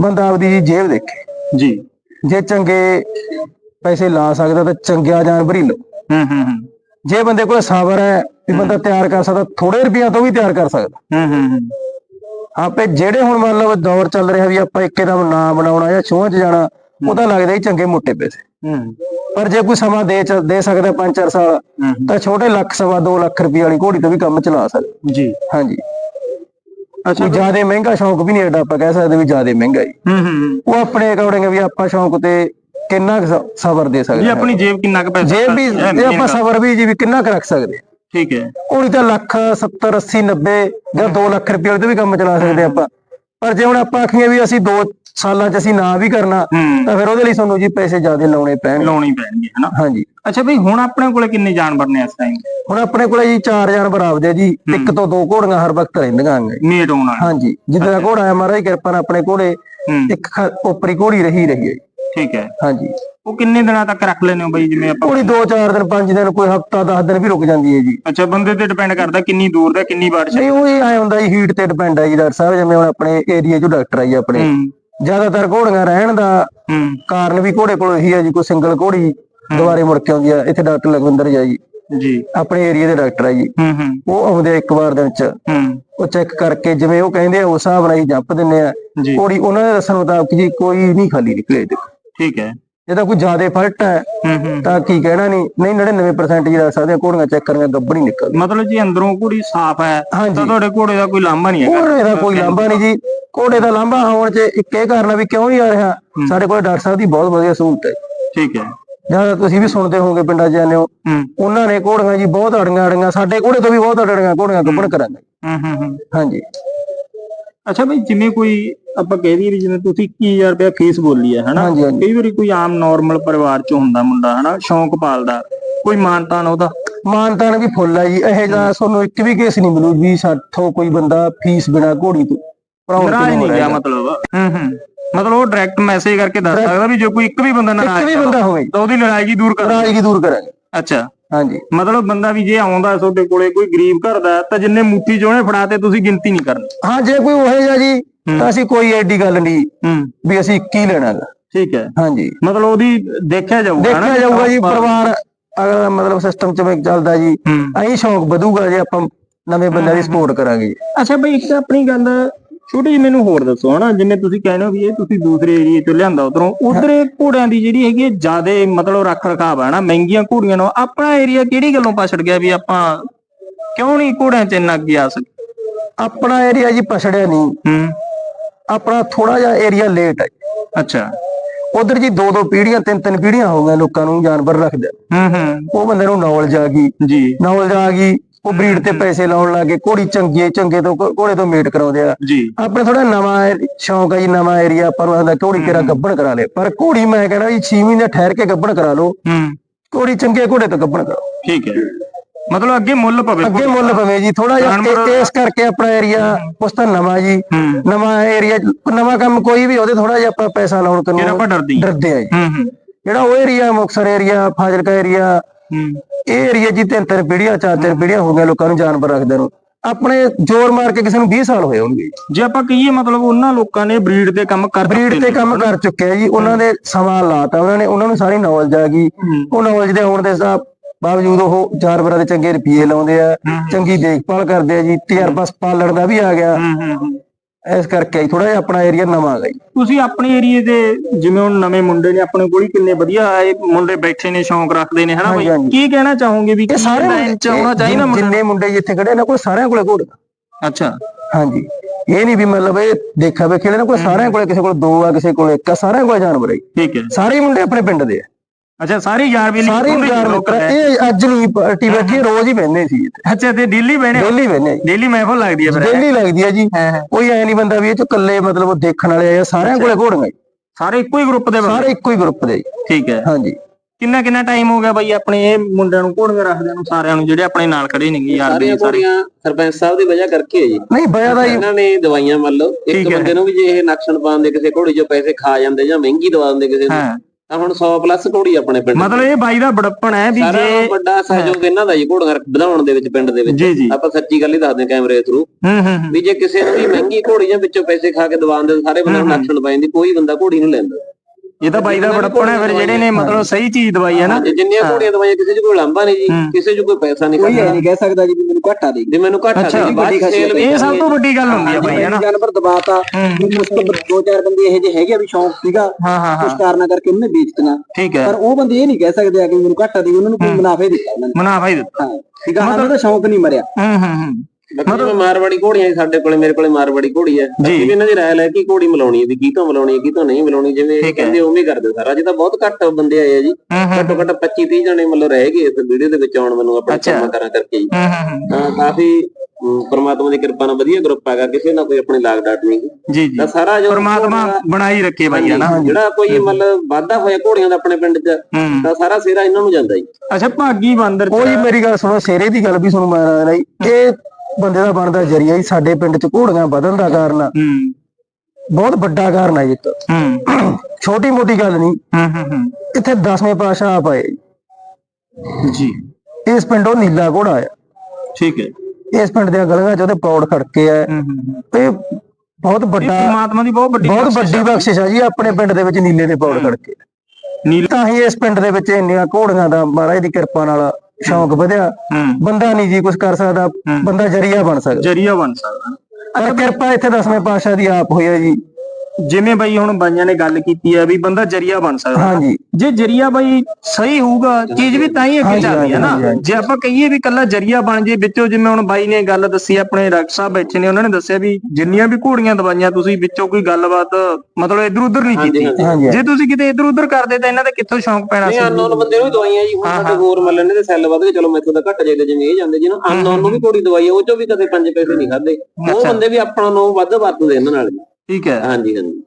ਬੰਦਾ ਆਪਦੀ ਜੀ ਜੇਬ ਦੇਖੇ। ਜੀ। ਜੇ ਚੰਗੇ ਪੈਸੇ ਲਾ ਸਕਦਾ ਤਾਂ ਚੰਗਿਆ ਜਾਨਵਰ ਹੀ ਲਓ ਹੂੰ ਹੂੰ ਹੂੰ। ਜੇ ਬੰਦੇ ਕੋਲ ਸਬਰ ਹੈ ਵੀ ਬੰਦਾ ਤਿਆਰ ਕਰ ਸਕਦਾ ਥੋੜੇ ਰੁਪਈਆ ਤੋਂ ਵੀ ਤਿਆਰ ਕਰ ਸਕਦਾ। ਹੂੰ ਹੂੰ ਹੂੰ। ਆਪੇ ਜਿਹੜੇ ਹੁਣ ਮੰਨ ਲਓ ਦੌਰ ਚੱਲ ਰਿਹਾ ਵੀ ਆਪਾਂ ਇੱਕੇ ਦਾ ਨਾਂ ਬਣਾਉਣਾ ਜਾਂ ਸ਼ੋਅ 'ਚ ਜਾਣਾ ਉਹਦਾ ਲੱਗਦਾ ਹੀ ਚੰਗੇ ਮੋਟੇ ਪੈਸੇ। ਹੂੰ ਪਰ ਜੇ ਕੋਈ ਸਮਾਂ ਦੇ ਦੇ ਸਕਦਾ 5-4 ਸਾਲ ਤਾਂ ਛੋਟੇ ਲੱਖ ਸਵਾ 2 ਲੱਖ ਰੁਪਏ ਵਾਲੀ ਘੋੜੀ ਤੋਂ ਵੀ ਕੰਮ ਚਲਾ ਸਕਦਾ। ਜੀ। ਹਾਂਜੀ। ਅੱਛਾ ਜ਼ਿਆਦਾ ਮਹਿੰਗਾ ਸ਼ੌਂਕ ਵੀ ਨਹੀਂ ਐਡਾ ਆਪਾਂ ਕਹਿ ਸਕਦੇ ਵੀ ਜ਼ਿਆਦਾ ਮਹਿੰਗਾ ਹੀ। ਹੂੰ ਹੂੰ ਉਹ ਆਪਣੇ ਅਕੋਰਡਿੰਗ ਵੀ ਆਪਾਂ ਸ਼ੌਂਕ ਤੇ ਕਿੰਨਾ ਸਬਰ ਦੇ ਜੀ ਸਕਦੇ ਹਾਂ। ਆਪਣੀ ਜੇਬ ਕਿੰਨਾ ਕੁ ਪੈਸਾ ਜੇ ਵੀ ਜੇ ਆਪਾਂ ਸਬਰ ਵੀ ਜੀ ਵੀ ਕਿੰਨਾ ਕੁ ਰੱਖ ਸਕਦੇ। ਠੀਕ ਹੈ। ਘੋੜੀ ਤਾਂ ਲੱਖ 70 80 90 ਜਾਂ 2 ਲੱਖ ਰੁਪਏ ਵਾਲੇ ਤੇ ਵੀ ਕੰਮ ਚਲਾ ਸਕਦੇ ਆਪਾਂ। ਪਰ ਜੇ ਹੁਣ ਆਪਾਂ ਆਖੀਏ ਵੀ ਅਸੀਂ 2 ਸਾਲਾਂ 'ਚ ਅਸੀਂ ਨਾ ਵੀ ਕਰਨਾ ਹੂੰ। ਤਾਂ ਫਿਰ ਉਹਦੇ ਲਈ ਸਾਨੂੰ ਜੀ ਪੈਸੇ ਜ਼ਿਆਦਾ ਲਾਉਣੇ ਪੈਣਗੇ। ਲਾਉਣੀ ਪੈਣਗੇ ਹਨਾ? ਹਾਂਜੀ। ਅੱਛਾ ਬਈ ਹੁਣ ਆਪਣੇ ਕੋਲੇ ਕਿੰਨੇ ਜਾਨਵਰ ਨੇ ਇਸ ਟਾਈਮ ਹੁਣ ਆਪਣੇ ਕੋਲੇ ਜੀ ਚਾਰ ਜਾਨਵਰ ਆਪਦੇ ਆ ਜੀ ਇੱਕ ਤੋਂ ਦੋ ਘੋੜੀਆਂ ਹਰ ਵਕਤ ਰਹਿੰਦੀਆਂ ਨੇ। ਮੇਟ ਵਾਲੇ। ਹਾਂਜੀ ਜਿੱਦਾਂ ਘੋੜਾ ਹੈ ਮਹਾਰਾਜ ਦੀ ਕਿਰਪਾ ਨਾਲ ਆਪਣੇ ਹੂੰ। ਇੱਕ ਉਪਰੀ ਘੋੜੀ ਰਹੀ ਰਹੀ ਹੈ। ਜੀ। ਠੀਕ ਹੈ। ਹਾਂਜੀ। ਉਹ ਕਿੰਨੇ ਦਿਨਾਂ ਤੱਕ ਰੱਖ ਲੈਨੇ ਹੋ ਬਈ ਜਿਵੇਂ ਆਪਾਂ ਘੋੜੀ 2-4 ਦਿਨ 5 ਦਿਨ ਕੋਈ ਹਫਤਾ 10 ਦਿਨ ਵੀ ਰੁਕ ਜਾਂਦੀ ਹੈ ਜੀ। ਅੱਛਾ ਬੰਦੇ ਤੇ ਡਿਪੈਂਡ ਕਰਦਾ ਕਿੰਨੀ ਦੂਰ ਦਾ ਕਿੰਨੀ ਵਾਰ ਨਹੀਂ ਉਹ ਇਹ ਐ ਹੁੰਦਾ ਜੀ ਹੀਟ ਤੇ ਡਿਪੈਂਡ ਹੈ ਜੀ ਡਾਕਟਰ ਸਾਹਿਬ ਜਿਵੇਂ ਹੁਣ ਆਪਣੇ ਏਰੀਆ 'ਚ ਡਾਕਟਰ ਆ ਜੀ ਆਪਣੇ। ਹੂੰ। ਜ਼ਿਆਦਾਤਰ ਘੋੜੀਆਂ ਰਹਿਣ ਦਾ ਹੂੰ। ਕਾਰਨ ਵੀ ਘੋੜੇ ਕੋਲ ਇਹੀ ਹੈ ਜੀ ਕੋਈ ਸਿੰਗਲ ਘੋੜੀ ਦੁਬਾਰੇ ਮੁੜ ਕੇ ਆਉਂਦੀ ਆ ਇੱਥੇ ਡਾਕਟਰ ਲਖਵਿੰਦਰ ਜੀ ਆ ਜੀ। ਜੀ। ਆਪਣੇ ਏਰੀਆ ਦੇ ਡਾਕਟਰ ਆ ਜੀ। ਹੂੰ ਹੂੰ। ਉਹ ਆਉਂਦੇ ਆ ਇੱਕ ਵਾਰ ਦਿਨ 'ਚ ਹੂੰ। ਉਹ ਚੈੱਕ ਕਰਕੇ ਜਿਵੇਂ ਉਹ ਕਹਿੰਦੇ ਆ ਉਸ ਹਿਸਾਬ ਨਾਲ ਹੀ ਜੰਪ ਦਿੰਨੇ ਆ। ਜੀ। ਘੋੜੀ ਉਹਨਾਂ ਦੇ ਦੱਸਣ ਮੁਤਾਬਕ ਜੀ ਕੋਈ ਨਹੀਂ ਖਾਲੀ ਨਿਕਲੇ ਇਹਦੇ ਠੀਕ ਹੈ। ਜੇ ਤਾਂ ਕੋਈ ਜ਼ਿਆਦਾ ਫਲਟ ਹੈ ਹੂੰ ਹੂੰ। ਤਾਂ ਕੀ ਕਹਿਣਾ ਨਹੀਂ ਨਹੀਂ 99% ਜੀ ਦੱਸ ਸਕਦੇ ਆ ਘੋੜੀਆਂ ਚੈੱਕ ਕਰੀਆਂ ਗੱਬੜ ਹੀ ਨਿਕਲ ਮਤਲਬ ਜੀ ਅੰਦਰੋਂ ਘੋੜੀ ਸਾਫ਼ ਹੈ। ਤਾਂ ਤੁਹਾਡੇ ਘੋੜੇ ਦਾ ਕੋਈ ਲਾਂਭਾ ਨਹੀਂ ਹੈਗਾ। ਘੋੜੇ ਦਾ ਕੋਈ ਲਾਂਭਾ ਨਹੀਂ ਜੀ। ਘੋੜੇ ਦਾ ਲਾਂਭਾ ਹੋਣ 'ਚ ਇੱਕ ਇਹ ਕਾਰਨ ਆ ਵੀ ਕਿਉਂ ਨਹੀਂ ਆ ਰਿਹਾ? ਸਾਡੇ ਕੋਲ ਡਾਕਟਰ ਸਾਹਿਬ ਦੀ ਬਹੁਤ ਵਧੀਆ ਸਹੂਲਤ ਹੈ। ਠੀਕ ਹੈ। ਜ਼ਿਆਦਾ ਤੁਸੀਂ ਵੀ ਸੁਣਦੇ ਹੋਵੋਗੇ ਪਿੰਡਾਂ 'ਚ ਜਾਂਦੇ ਹੋ। ਹੂੰ। ਉਹਨਾਂ ਨੇ ਘੋੜੀਆਂ ਜੀ ਬਹੁਤ ਅੜੀਆਂ ਅੜੀਆਂ ਸਾਡੇ ਘੋੜੇ ਤੋਂ ਵੀ ਬਹੁਤ ਅੜੀਆਂ ਘੋੜੀਆਂ ਗੱਬੜ ਕਰਾਂਗੇ। ਹੂੰ ਹੂੰ ਹੂੰ। ਹਾਂਜੀ। ਅੱਛਾ ਬਈ ਜਿਵੇਂ ਕੋਈ ਆਪਾਂ ਕਹਿ ਦਈਏ ਵੀ ਜਿਵੇਂ ਤੁਸੀਂ 21000 ਰੁਪਏ ਫੀਸ ਬੋਲੀ ਹੈ ਹਨਾ? ਹਾਂਜੀ, ਹਾਂਜੀ। ਕਈ ਵਾਰੀ ਕੋਈ ਆਮ ਨਾਰਮਲ ਪਰਿਵਾਰ ਚ ਹੁੰਦਾ ਮੁੰਡਾ ਹਨਾ? ਸ਼ੌਂਕ ਪਾਲਦਾ। ਕੋਈ ਮਾਨਤਾਨ ਉਹਦਾ? ਮਾਨਤਾਨ ਵੀ ਫੁੱਲ ਆ ਜੀ। ਇਹ ਜਿਹਾ ਤੁਹਾਨੂੰ ਇੱਕ ਵੀ ਕੇਸ ਨਹੀਂ ਮਿਲੂ ਵੀ ਸਾਥੋਂ ਕੋਈ ਬੰਦਾ ਫੀਸ ਬਿਨਾ ਘੋੜੀ ਤੋਂ ਭਰਾਉਣ ਨਾਰਾਜ਼ ਨਹੀਂ ਗਿਆ। ਮਤਲਬ। ਹੂੰ ਹੂੰ। ਮਤਲਬ ਉਹ ਡਾਇਰੈਕਟ ਮੈਸੇਜ ਕਰਕੇ ਦੱਸ ਸਕਦਾ ਵੀ ਜੇ ਕੋਈ ਇੱਕ ਵੀ ਬੰਦਾ ਇੱਕ ਨਾਰਾਜ਼ ਵੀ ਹੈ, ਬੰਦਾ ਹੋਵੇ। ਤਾਂ ਉਹਦੀ ਨਾਰਾਜ਼ਗੀ ਦੂਰ ਕਰ ਨਾਰਾਜ਼ਗੀ ਦੂਰ ਕਰਾਂਗੇ। ਅੱਛਾ। ਹਾਂਜੀ। ਮਤਲਬ ਬੰਦਾ ਵੀ ਜੇ ਆਉਂਦਾ ਤੁਹਾਡੇ ਕੋਲੇ ਕੋਈ ਗਰੀਬ ਘਰ ਦਾ ਹੈ, ਤਾਂ ਜਿੰਨੇ ਮੁੱਠੀ ਚੋਣੇ ਫੜਾ ਤੇ ਤੁਸੀਂ ਗਿਣਤੀ ਨਹੀਂ ਕਰਨੀ। ਹਾਂ ਜੇ ਕੋਈ ਉਹ ਜਿਹਾ ਜੀ ਤਾਂ ਅਸੀਂ ਕੋਈ ਐਡੀ ਗੱਲ ਨਹੀਂ ਹੂੰ। ਵੀ ਅਸੀਂ ਇੱਕ ਹੀ ਲੈਣਾਗਾ ਠੀਕ ਹੈ। ਹਾਂਜੀ। ਮਤਲਬ ਉਹਦੀ ਦੇਖਿਆ ਜਾਊਗਾ ਹਨਾ ਦੇਖਿਆ ਜਾਊਗਾ ਜੀ ਪਰਿਵਾਰ ਅਗਲਾ ਮਤਲਬ ਸਿਸਟਮ ਚ ਚੱਲਦਾ ਜੀ ਹੂੰ। ਐਂ ਸ਼ੌਂਕ ਵਧੂਗਾ ਜੇ ਆਪਾਂ ਨਵੇਂ ਬੰਦਿਆਂ ਦੀ ਸਪੋਰਟ ਕਰਾਂਗੇ ਜੀ। ਅੱਛਾ ਬਈ ਇੱਕ ਆਪਣੀ ਗੱਲ ਛੋਟੀ ਜਿਹੀ ਮੈਨੂੰ ਹੋਰ ਦੱਸੋ ਹਨਾ? ਜਿਵੇਂ ਤੁਸੀਂ ਕਹਿੰਦੇ ਹੋ ਵੀ ਇਹ ਤੁਸੀਂ ਦੂਸਰੇ ਏਰੀਏ ਚੋਂ ਲਿਆਂਦਾ ਉਧਰੋਂ ਉਧਰ ਘੋੜਿਆਂ ਦੀ ਜਿਹੜੀ ਹੈਗੀ ਜ਼ਿਆਦਾ ਮਤਲਬ ਰੱਖ ਰਖਾਵ ਹੈ ਨਾ ਮਹਿੰਗੀਆਂ ਘੋੜੀਆਂ ਨੂੰ ਆਪਣਾ ਏਰੀਆ ਕਿਹੜੀ ਗੱਲੋਂ ਪਛੜ ਗਿਆ ਵੀ ਆਪਾਂ ਕਿਉਂ ਨਹੀਂ ਘੋੜਿਆਂ 'ਚ ਇੰਨਾ ਅੱਗੇ ਆ ਸਕੇ ਆਪਣਾ ਏਰੀਆ ਜੀ ਪਛੜਿਆ ਨਹੀਂ। ਹੂੰ। ਆਪਣਾ ਥੋੜਾ ਜਿਹਾ ਏਰੀਆ ਲੇਟ ਹੈ ਅੱਛਾ। ਉਧਰ ਜੀ ਦੋ ਦੋ ਪੀੜ੍ਹੀਆਂ ਤਿੰਨ ਤਿੰਨ ਪੀੜ੍ਹੀਆਂ ਹੋ ਗਈਆਂ ਲੋਕਾਂ ਨੂੰ ਜਾਨਵਰ ਰੱਖਦੇ ਹੂੰ ਹੂੰ। ਉਹ ਬੰਦੇ ਨੂੰ ਨੌਲੇਜ ਆ ਗਈ। ਜੀ। ਨੌਲੇਜ ਆ ਗਈ। ਉਹ ਬਰੀਡ ਤੇ ਪੈਸੇ ਲਾਉਣ ਲੱਗੇ ਘੋੜੀ ਚੰਗੀ ਚੰਗੇ ਤੋਂ ਘੋੜੇ ਤੋਂ ਮੇਟ ਕਰਾਉਂਦੇ ਆ। ਜੀ। ਆਪਣੇ ਥੋੜਾ ਨਵਾਂ ਸ਼ੌਂਕ ਹੈ ਜੀ ਨਵਾਂ ਏਰੀਆ ਪਰ ਉਹਦਾ ਘੋੜੀ ਕਿਹੜਾ ਗੱਬਣ ਕਰਾ ਲੇ। ਪਰ ਘੋੜੀ ਮੈਂ ਕਹਿੰਦਾ ਜੀ 6 ਮਹੀਨੇ ਠਹਿਰ ਕੇ ਗੱਬਣ ਕਰਾ ਲਓ। ਹੂੰ। ਘੋੜੀ ਚੰਗੇ ਘੋੜੇ ਤੋਂ ਗੱਬਣ ਕਰਾਓ। ਠੀਕ ਹੈ। ਮਤਲਬ ਅੱਗੇ ਮੁੱਲ ਪਵੇ। ਅੱਗੇ ਮੁੱਲ ਪਵੇ ਜੀ ਥੋੜਾ ਜਿਹਾ ਇਸ ਕਰਕੇ ਆਪਣਾ ਏਰੀਆ ਉਸ ਤਾਂ ਨਵਾਂ ਜੀ। ਨਵਾਂ ਏਰੀਆ ਨਵਾਂ ਕੰਮ ਕੋਈ ਵੀ ਉਹਦੇ ਥੋੜਾ ਜਿਹਾ ਆਪਾਂ ਪੈਸਾ ਲਾਉਣ ਆਪਾਂ ਡਰਦੀ ਆ ਜੀ। ਜਿਹੜਾ ਉਹ area Muktsar area Fazilka area ਇਹ ਏਰੀਆ ਜੀ ਤਿੰਨ ਤਿੰਨ ਪੀੜ੍ਹੀਆਂ ਚਾਰ ਤਿੰਨ ਪੀੜ੍ਹੀਆਂ ਹੋ ਗਈਆਂ ਲੋਕਾਂ ਨੂੰ ਜਾਨਵਰ ਰੱਖਦੇ ਨੂੰ। ਆਪਣੇ ਜ਼ੋਰ ਮਾਰ ਕੇ ਕਿਸੇ ਨੂੰ 20 ਸਾਲ ਹੋਏ ਹੋਣਗੇ ਜੇ। ਆਪਾਂ ਕਹੀਏ ਮਤਲਬ ਉਹਨਾਂ ਲੋਕਾਂ ਨੇ ਬਰੀਡ ਤੇ ਕੰਮ ਕਰ ਬਰੀਡ ਤੇ। ਕੰਮ ਕਰ ਚੁੱਕੇ ਆ ਜੀ ਉਹਨਾਂ ਦੇ ਸਮਾਂ ਲਾਤਾ ਉਹਨਾਂ ਨੇ ਉਹਨਾਂ ਨੂੰ ਸਾਰੀ ਨੌਲੇਜ ਆ ਗਈ। ਉਹ ਨੌਲੇਜ ਦੇ ਹੋਣ ਦੇ ਹਿਸਾਬ ਬਾਵਜੂਦ ਉਹ ਜਾਨਵਰਾਂ ਦੇ ਚੰਗੇ ਰੁਪਏ ਲਾਉਂਦੇ ਆ ਚੰਗੀ ਦੇਖਭਾਲ ਕਰਦੇ ਆ ਜੀ ਤਜਰਬਾ ਪਾਲਣ ਦਾ ਵੀ ਆ ਗਿਆ। ਇਸ ਕਰਕੇ ਥੋੜਾ ਜਿਹਾ ਆਪਣਾ ਏਰੀਆ ਨਵਾਂ ਆ ਗਿਆ ਜੀ ਤੁਸੀਂ ਆਪਣੇ ਏਰੀਏ ਦੇ ਜਿਵੇਂ ਹੁਣ ਨਵੇਂ ਮੁੰਡੇ ਨੇ ਆਪਣੇ ਕੋਲ ਹੀ ਕਿੰਨੇ ਵਧੀਆ ਇਹ ਮੁੰਡੇ ਬੈਠੇ ਨੇ ਸ਼ੌਂਕ ਰੱਖਦੇ ਨੇ ਹਨਾ ਹਾਂਜੀ, ਬਈ? ਹਾਂਜੀ। ਕੀ ਕਹਿਣਾ ਚਾਹੋਗੇ ਵੀ ਇਹ ਸਾਰੇ line ਚ ਆਉਣਾ ਚਾਹੀਦਾ ਮੁੰਡਾ ਜਿੰਨੇ ਮੁੰਡੇ ਜਿੱਥੇ ਖੜੇ ਨੇ ਕੋਈ ਸਾਰਿਆਂ ਕੋਲੇ ਘੋੜ ਅੱਛਾ। ਹਾਂਜੀ। ਇਹ ਨਹੀਂ ਵੀ ਮਤਲਬ ਇਹ ਦੇਖਾ ਵੇਖੇ ਨੇ ਕੋਈ ਸਾਰਿਆਂ ਕੋਲੇ ਕਿਸੇ ਕੋਲ ਦੋ ਆ ਕਿਸੇ ਕੋਲ ਇੱਕ ਆ ਸਾਰਿਆਂ ਕੋਲੇ ਜਾਨਵਰ ਹੈ। ਠੀਕ ਹੈ ਸਾਰੇ ਹੀ ਮੁੰਡੇ ਆਪਣੇ ਪਿੰਡ ਦੇ ਆ। ਅੱਛਾ ਸਾਰੇ ਯਾਰ ਵੀ ਸਾਰੇ ਯਾਰ ਮਿੱਤਰ। ਇਹ ਅੱਜ ਨਹੀਂ ਪਾਰਟੀ ਬੈਠੀ ਰੋਜ਼ ਹੀ ਬਹਿੰਦੇ ਸੀ ਅੱਛਾ ਤੇ ਦਿੱਲੀ ਬਹਿਣੇ ਡੇਲੀ ਬਹਿੰਦੇ ਡੇਲੀ ਮਹਿਫਲ ਲੱਗਦੀ ਹੈ ਫਿਰ ਡੇਲੀ ਲੱਗਦੀ ਹੈ ਜੀ ਕੋਈ ਐ ਨਹੀਂ ਬੰਦਾ ਵੀ ਇਹ ਚ ਇਕੱਲੇ ਮਤਲਬ ਉਹ ਦੇਖਣ ਵਾਲੇ ਆ ਸਾਰਿਆਂ ਕੋਲੇ ਘੋੜੀਆਂ। ਸਾਰੇ ਇੱਕੋ ਹੀ ਗਰੁੱਪ ਦੇ ਬੰਦੇ? ਸਾਰੇ ਇੱਕੋ ਹੀ ਗਰੁੱਪ ਦੇ ਜੀ। ਠੀਕ ਹੈ। ਹਾਂਜੀ। ਕਿੰਨਾ ਕਿੰਨਾ ਟਾਈਮ ਹੋ ਗਿਆ ਬਈ ਆਪਣੇ ਇਹ ਮੁੰਡਿਆਂ ਨੂੰ ਘੋੜੀਆਂ ਰੱਖਦਿਆਂ ਨੂੰ ਸਾਰਿਆਂ ਨੂੰ ਜਿਹੜੇ ਆਪਣੇ ਨਾਲ ਖੜੇ ਨੇਗੇ ਯਾਰ ਦੇ ਸਾਰੇ? ਸਰਪੰਚ ਸਾਹਿਬ ਦੀ ਵਜ੍ਹਾ ਕਰਕੇ ਹੈ ਜੀ। ਨਹੀਂ ਬਿਆ ਦਾ ਇਹਨਾਂ ਨੇ ਦਵਾਈਆਂ ਮੰਨ ਲਓ। ਇੱਕ। ਬੰਦੇ ਨੂੰ ਵੀ ਜੇ ਇਹ ਨਕਸ਼ਣ ਪਾਉਂਦੇ ਕਿਸੇ ਘੋੜੀ 'ਚੋਂ ਪੈਸੇ ਖਾ ਜਾਂਦੇ ਜਾਂ ਮਹਿੰਗੀ ਦਵਾ ਦਿੰਦੇ ਕਿਸੇ ਨੂੰ। ਹਾਂ। ਤਾਂ ਹੁਣ 100 ਪਲੱਸ ਘੋੜੀ ਆਪਣੇ ਪਿੰਡ ਮਤਲਬ ਇਹ ਬਾਈ ਦਾ ਬੜਪਣ ਹੈ ਵੀ ਸਾਰਾ ਜੇ ਵੱਡਾ ਸਹਿਯੋਗ ਇਹਨਾਂ ਦਾ ਜੀ ਘੋੜੀਆਂ ਵਧਾਉਣ ਦੇ ਵਿੱਚ ਪਿੰਡ ਦੇ ਵਿੱਚ। ਜੀ ਜੀ। ਆਪਾਂ ਸੱਚੀ ਗੱਲ ਹੀ ਦੱਸਦੇ ਕੈਮਰੇ ਦੇ ਥਰੂ ਹੂੰ ਹੂੰ ਹੂੰ। ਵੀ ਜੇ ਕਿਸੇ ਨੂੰ ਵੀ ਮਹਿੰਗੀ ਘੋੜੀ ਜਾਂ ਵਿੱਚੋਂ ਪੈਸੇ ਖਾ ਕੇ ਦਵਾਉਂਦੇ ਤਾਂ ਸਾਰੇ ਬੰਦੇ ਨੂੰ ਨਕਸ਼ਣ ਪਾ ਜਾਂਦੀ ਕੋਈ ਬੰਦਾ ਘੋੜੀ ਨਹੀਂ ਲੈਂਦਾ। ਇਹ ਤਾਂ ਬਾਈ ਦਾ ਬੜਪਣ ਹੈ ਫਿਰ ਜਿਹੜੇ ਨੇ ਮਤਲਬ ਸਹੀ ਚੀਜ਼ ਦਵਾਈ ਹੈ ਨਾ। ਜੇ ਜਿੰਨੀਆਂ ਘੋੜੀਆਂ ਦਵਾਈਆਂ ਕਿਸੇ 'ਚ ਕੋਈ ਲਾਂਭਾ ਨਹੀਂ ਜੀ ਕਿਸੇ 'ਚ ਕੋਈ ਪੈਸਾ ਨਹੀਂ ਕੋਈ ਨਹੀਂ ਕਹਿ ਸਕਦਾ ਜੀ ਮੈਨੂੰ ਘਾਟਾ ਦੇ ਜੇ ਮੈਨੂੰ ਘੱਟ ਆ ਅੱਛਾ, ਜੀ ਬਾਅਦ 'ਚ sale ਵੀ ਇਹ ਸਭ ਤੋਂ ਵੱਡੀ ਗੱਲ ਹੁੰਦੀ ਹੈ ਬਾਈ ਹੈ ਨਾ? ਜਾਨਵਰ ਦਬਾਤਾ ਹੂੰ। ਮੁਸ਼ਕਲ ਦੋ ਚਾਰ ਬੰਦੇ ਇਹੋ ਜਿਹੇ ਹੈਗੇ ਵੀ ਸ਼ੌਂਕ ਸੀਗਾ ਹਾਂ ਹਾਂ ਕੁਝ ਹਾਂ ਕਾਰਨਾਂ ਕਰਕੇ ਉਹਨੇ ਵੇਚਤੀਆਂ। ਠੀਕ ਹੈ। ਪਰ ਉਹ ਬੰਦੇ ਇਹ ਨਹੀਂ ਕਹਿ ਸਕਦੇ ਆ ਕਿ ਮੈਨੂੰ ਘਾਟਾ ਦੇ ਉਹਨਾਂ ਨੂੰ ਕੋਈ ਮੁਨਾਫਾ ਹੀ ਦਿੱਤਾ ਉਹਨਾਂ ਨੇ। ਮੁਨਾਫਾ ਹੀ ਦਿੱਤਾ। ਹਾਂ ਸੀਗਾ ਉਹਨਾਂ ਦਾ ਸ਼ੌਂਕ ਨਹੀਂ ਮਰਿਆ। ਹੂੰ ਹੂੰ ਹੂੰ। ਜਿਵੇਂ ਮਾਰਵਾੜੀ ਘੋੜੀਆਂ ਜੀ ਸਾਡੇ ਕੋਲੇ ਮੇਰੇ ਕੋਲੇ ਮਾਰਵਾੜੀ ਘੋੜੀ ਹੈ। ਜੀ। ਅਸੀਂ ਵੀ ਇਹਨਾਂ ਦੀ ਰਾਏ ਲੈ ਕੇ ਘੋੜੀ ਮਿਲਾਉਣੀ ਹੈ ਵੀ ਕੀ ਤੋਂ ਮਿਲਾਉਣੀ ਹੈ ਕੀ ਤੋਂ ਨਹੀਂ ਮਿਲਾਉਣੀ ਜਿਵੇਂ ਇਹ। ਕਹਿੰਦੇ ਉਵੇਂ ਹੀ ਕਰਦੇ ਸਾਰਾ। ਅੱਜ ਤਾਂ ਬਹੁਤ ਘੱਟ ਬੰਦੇ ਆਏ ਆ ਜੀ। ਘੱਟੋ ਘੱਟ 25 30 ਜਣੇ ਮਤਲਬ ਰਹਿ ਗਏ ਇਸ ਵੀਡੀਓ ਦੇ ਵਿੱਚ ਆਉਣ ਮੈਨੂੰ ਆਪਣੇ। ਕੰਮ ਕਰਾਂ ਕਰਕੇ ਜੀ। ਹੂੰ ਕਾਫੀ ਪ੍ਰਮਾਤਮਾ ਦੀ ਕਿਰਪਾ ਨਾਲ ਵਧੀਆ ਗਰੁੱਪ ਹੈਗਾ। ਕਿਸੇ ਨਾਲ ਕੋਈ ਆਪਣੀ ਲਾਗ ਡਾਟ ਨਹੀਂ। ਜੀ ਜੀ। ਤਾਂ ਸਾਰਾ ਜੋ ਪਰਮਾਤਮਾ ਬਣਾਈ ਰੱਖੇ ਬਾਈ ਹਨਾ ਜਿਹੜਾ ਕੋਈ ਮਤਲਬ ਵਾਧਾ ਹੋਇਆ ਘੋੜੀਆਂ ਦਾ ਆਪਣੇ ਪਿੰਡ 'ਚ ਤਾਂ ਸਾਰਾ ਸਿਹਰਾ ਇਹਨਾਂ ਨੂੰ ਜਾਂਦਾ ਜੀ। ਅੱਛਾ ਭਾਗੀ ਬਾਂਦਰ ਜੀ ਮੇਰੀ ਗੱਲ ਸੁਣੋ ਸੇਰੇ ਦੀ ਗੱਲ ਵੀ ਤੁਹਾਨੂੰ ਮੈਂ ਜੀ ਇਹ ਬੰਦੇ ਦਾ ਬਣਦਾ ਜਰੀਆ ਜੀ ਸਾਡੇ ਪਿੰਡ 'ਚ ਘੋੜੀਆਂ ਵਧਣ ਦਾ ਕਾਰਨ ਹੂੰ। ਬਹੁਤ ਵੱਡਾ ਕਾਰਨ ਹੈ ਜੀ ਇੱਕ। ਹੂੰ। ਛੋਟੀ ਮੋਟੀ ਗੱਲ ਨਹੀਂ। ਹੂੰ ਹੂੰ ਹੂੰ। ਇੱਥੇ 10ਵੇਂ ਪਾਸ਼ਾ ਆਪ ਆਏ। ਜੀ। ਇਸ ਪਿੰਡੋਂ ਨੀਲਾ ਘੋੜਾ ਆਇਆ। ਠੀਕ ਹੈ। ਇਸ ਪਿੰਡ ਗਲੀਆਂ 'ਚ ਉਹਦੇ ਪੌੜ ਖੜਕੇ ਆ। ਹੂੰ ਹੂੰ ਤੇ ਬਹੁਤ ਵੱਡਾ ਪਰਮਾਤਮਾ ਦੀ ਬਹੁਤ ਵੱਡੀ ਬਹੁਤ ਵੱਡੀ ਬਖਸ਼ਿਸ਼ ਆ ਜੀ ਆਪਣੇ ਪਿੰਡ ਦੇ ਵਿੱਚ ਨੀਲੇ ਦੇ ਪੌੜ ਖੜਕੇ। ਨੀਲ ਤਾਂ ਹੀ ਇਸ ਪਿੰਡ ਦੇ ਵਿੱਚ ਇੰਨੀਆਂ ਘੋੜੀਆਂ ਦਾ ਮਹਾਰਾਜ ਦੀ ਕਿਰਪਾ ਨਾਲ ਸ਼ੌਂਕ ਵਧਿਆ ਹੂੰ। ਬੰਦਾ ਨਹੀਂ ਜੀ ਕੁਝ ਕਰ ਸਕਦਾ ਬੰਦਾ ਜਰੀਆ ਬਣ ਸਕਦਾ। ਜਰੀਆ ਬਣ ਸਕਦਾ। ਪਰ ਕਿਰਪਾ ਇੱਥੇ ਦਸਵੇਂ ਪਾਤਸ਼ਾਹ ਦੀ ਆਪ ਹੋਈ ਹੈ ਜੀ। ਜਿਵੇਂ ਬਾਈ ਹੁਣ ਬਾਈਆਂ ਨੇ ਗੱਲ ਕੀਤੀ ਹੈ ਵੀ ਬੰਦਾ ਜਰੀਆ ਬਣ ਸਕਦਾ। ਹਾਂਜੀ। ਜੇ ਜਰੀਆ ਬਾਈ ਸਹੀ ਹੋਊਗਾ ਚੀਜ਼ ਵੀ ਤਾਂ ਹੀ ਅੱਗੇ ਚੱਲਦੀ ਹੈ ਨਾ। ਜੇ ਆਪਾਂ ਕਹੀਏ ਵੀ ਕੱਲਾ ਜਰੀਆ ਬਣ ਜੇ ਵਿੱਚੋਂ ਜਿਵੇਂ ਹੁਣ ਬਾਈ ਨੇ ਗੱਲ ਦੱਸੀ ਆਪਣੇ ਡਾਕਟਰ ਸਾਹਿਬ ਬੈਠੇ ਨੇ ਉਹਨਾਂ ਨੇ ਦੱਸਿਆ ਵੀ ਜਿੰਨੀਆਂ ਵੀ ਘੋੜੀਆਂ ਦਵਾਈਆਂ ਤੁਸੀਂ ਵਿੱਚੋਂ ਕੋਈ ਗੱਲਬਾਤ ਮਤਲਬ ਇਧਰ ਉਧਰ ਨਹੀਂ ਕੀਤੀ। ਜੇ ਤੁਸੀਂ ਕਿਤੇ ਇਧਰ ਉਧਰ ਕਰਦੇ ਤਾਂ ਇਹਨਾਂ ਦਾ ਕਿੱਥੋਂ ਸ਼ੌਂਕ ਪੈਣਾ ਨਹੀਂ ਸੀ? ਅਨਨੋਨ ਬੰਦੇ ਨੂੰ ਦਵਾਈਆਂ ਜੀ ਹੁਣ ਸਾਡੇ ਹੋਰ ਮੱਲਣ ਨੇ ਤੇ ਸੈੱਲ ਵੱਧ ਗਏ ਚਲੋ ਮੈਥੋਂ ਤਾਂ ਘੱਟ ਜਾਈਦੇ ਜਿਵੇਂ ਇਹ ਜਾਂਦੇ ਜਿਹਨੂੰ ਅਨਨੋਨ ਨੂੰ ਵੀ ਥੋੜੀ ਦਵਾਈ ਆ ਉਹ ਚੋਂ ਵੀ ਕਦੇ ਪੰਜ ਪੈਸੇ ਨਹੀਂ ਖਾਦੇ ਉਹ ਬੰਦੇ ਵੀ ਆਪਣਾ ਨੂੰ ਵੱਧ ਵਰਤਦੇ ਇਹਨਾਂ ਨਾਲ। ਜੀ ਠੀਕ ਹੈ। ਹਾਂਜੀ ਹਾਂਜੀ।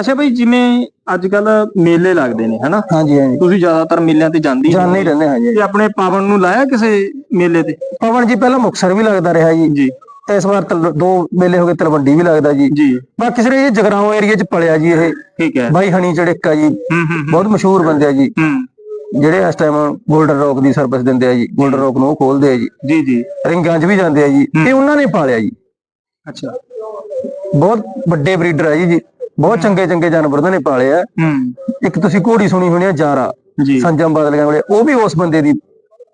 ਅੱਛਾ ਬਾਈ ਜਿਵੇਂ ਅੱਜ ਕੱਲ ਮੇਲੇ ਲੱਗਦੇ ਨੇ ਹਨਾ? ਹਾਂਜੀ ਹਾਂਜੀ। ਤੁਸੀਂ ਜ਼ਿਆਦਾਤਰ ਮੇਲਿਆਂ ਤੇ ਜਾਂਦੀ ਜਾਣੇ ਹੀ ਰਹਿੰਦੇ ਹਾਂਜੀ। ਤੇ ਆਪਣੇ ਪਾਵਨ ਨੂੰ ਲਾਇਆ ਕਿਸੇ ਮੇਲੇ ਤੇ? ਪਵਨ ਜੀ ਪਹਿਲਾਂ ਮੁਕਸਰ ਵੀ ਲੱਗਦਾ ਰਿਹਾ ਜੀ। ਜੀ। ਇਸ ਵਾਰ ਤਲ- ਦੋ ਮੇਲੇ ਹੋ ਗਏ ਤਲਵੰਡੀ ਵੀ ਲੱਗਦਾ ਜੀ। ਜੀ। ਬਾਕੀ ਸਿਰੇ ਇਹ ਜਗਰਾਉਂ ਏਰੀਆ 'ਚ ਪਲਿਆ ਜੀ ਇਹ। ਠੀਕ ਹੈ। ਬਾਈ ਹਣੀ ਚੜਿੱਕਾ ਜੀ। ਹੂੰ ਹੂੰ ਹੂੰ, ਬਹੁਤ ਮਸ਼ਹੂਰ ਬੰਦੇ ਆ ਜੀ। ਹੂੰ। ਜਿਹੜੇ ਇਸ ਟਾਈਮ 골ਡਨ ਰੌਕ ਦੀ ਸਰਵਿਸ ਦਿੰਦੇ ਆ ਜੀ। 골ਡਨ ਰੌਕ ਨੂੰ ਉਹ ਖੋਲਦੇ ਆ ਜੀ। ਜੀ ਜੀ। ਰਿੰਗਾਂ 'ਚ ਵੀ ਜਾਂਦੇ ਆ ਜੀ। ਤੇ ਉਹਨਾਂ ਨੇ ਪਾਲਿਆ ਜੀ। ਅੱਛਾ। ਬਹੁਤ ਵੱਡੇ ਬਰੀਡਰ ਆ ਜੀ ਜੀ। ਬਹੁਤ ਚੰਗੇ ਚੰਗੇ ਜਾਨਵਰ ਉਹਨਾਂ ਨੇ ਪਾਲੇ ਆ। ਇੱਕ ਤੁਸੀਂ ਘੋੜੀ ਸੁਣੀ ਹੋਣੀ ਆ ਜਾਰਾ। ਸੰਜਮ ਬਾਦਲੀਆਂ ਵਾਲੇ ਉਹ ਵੀ ਉਸ ਬੰਦੇ ਦੀ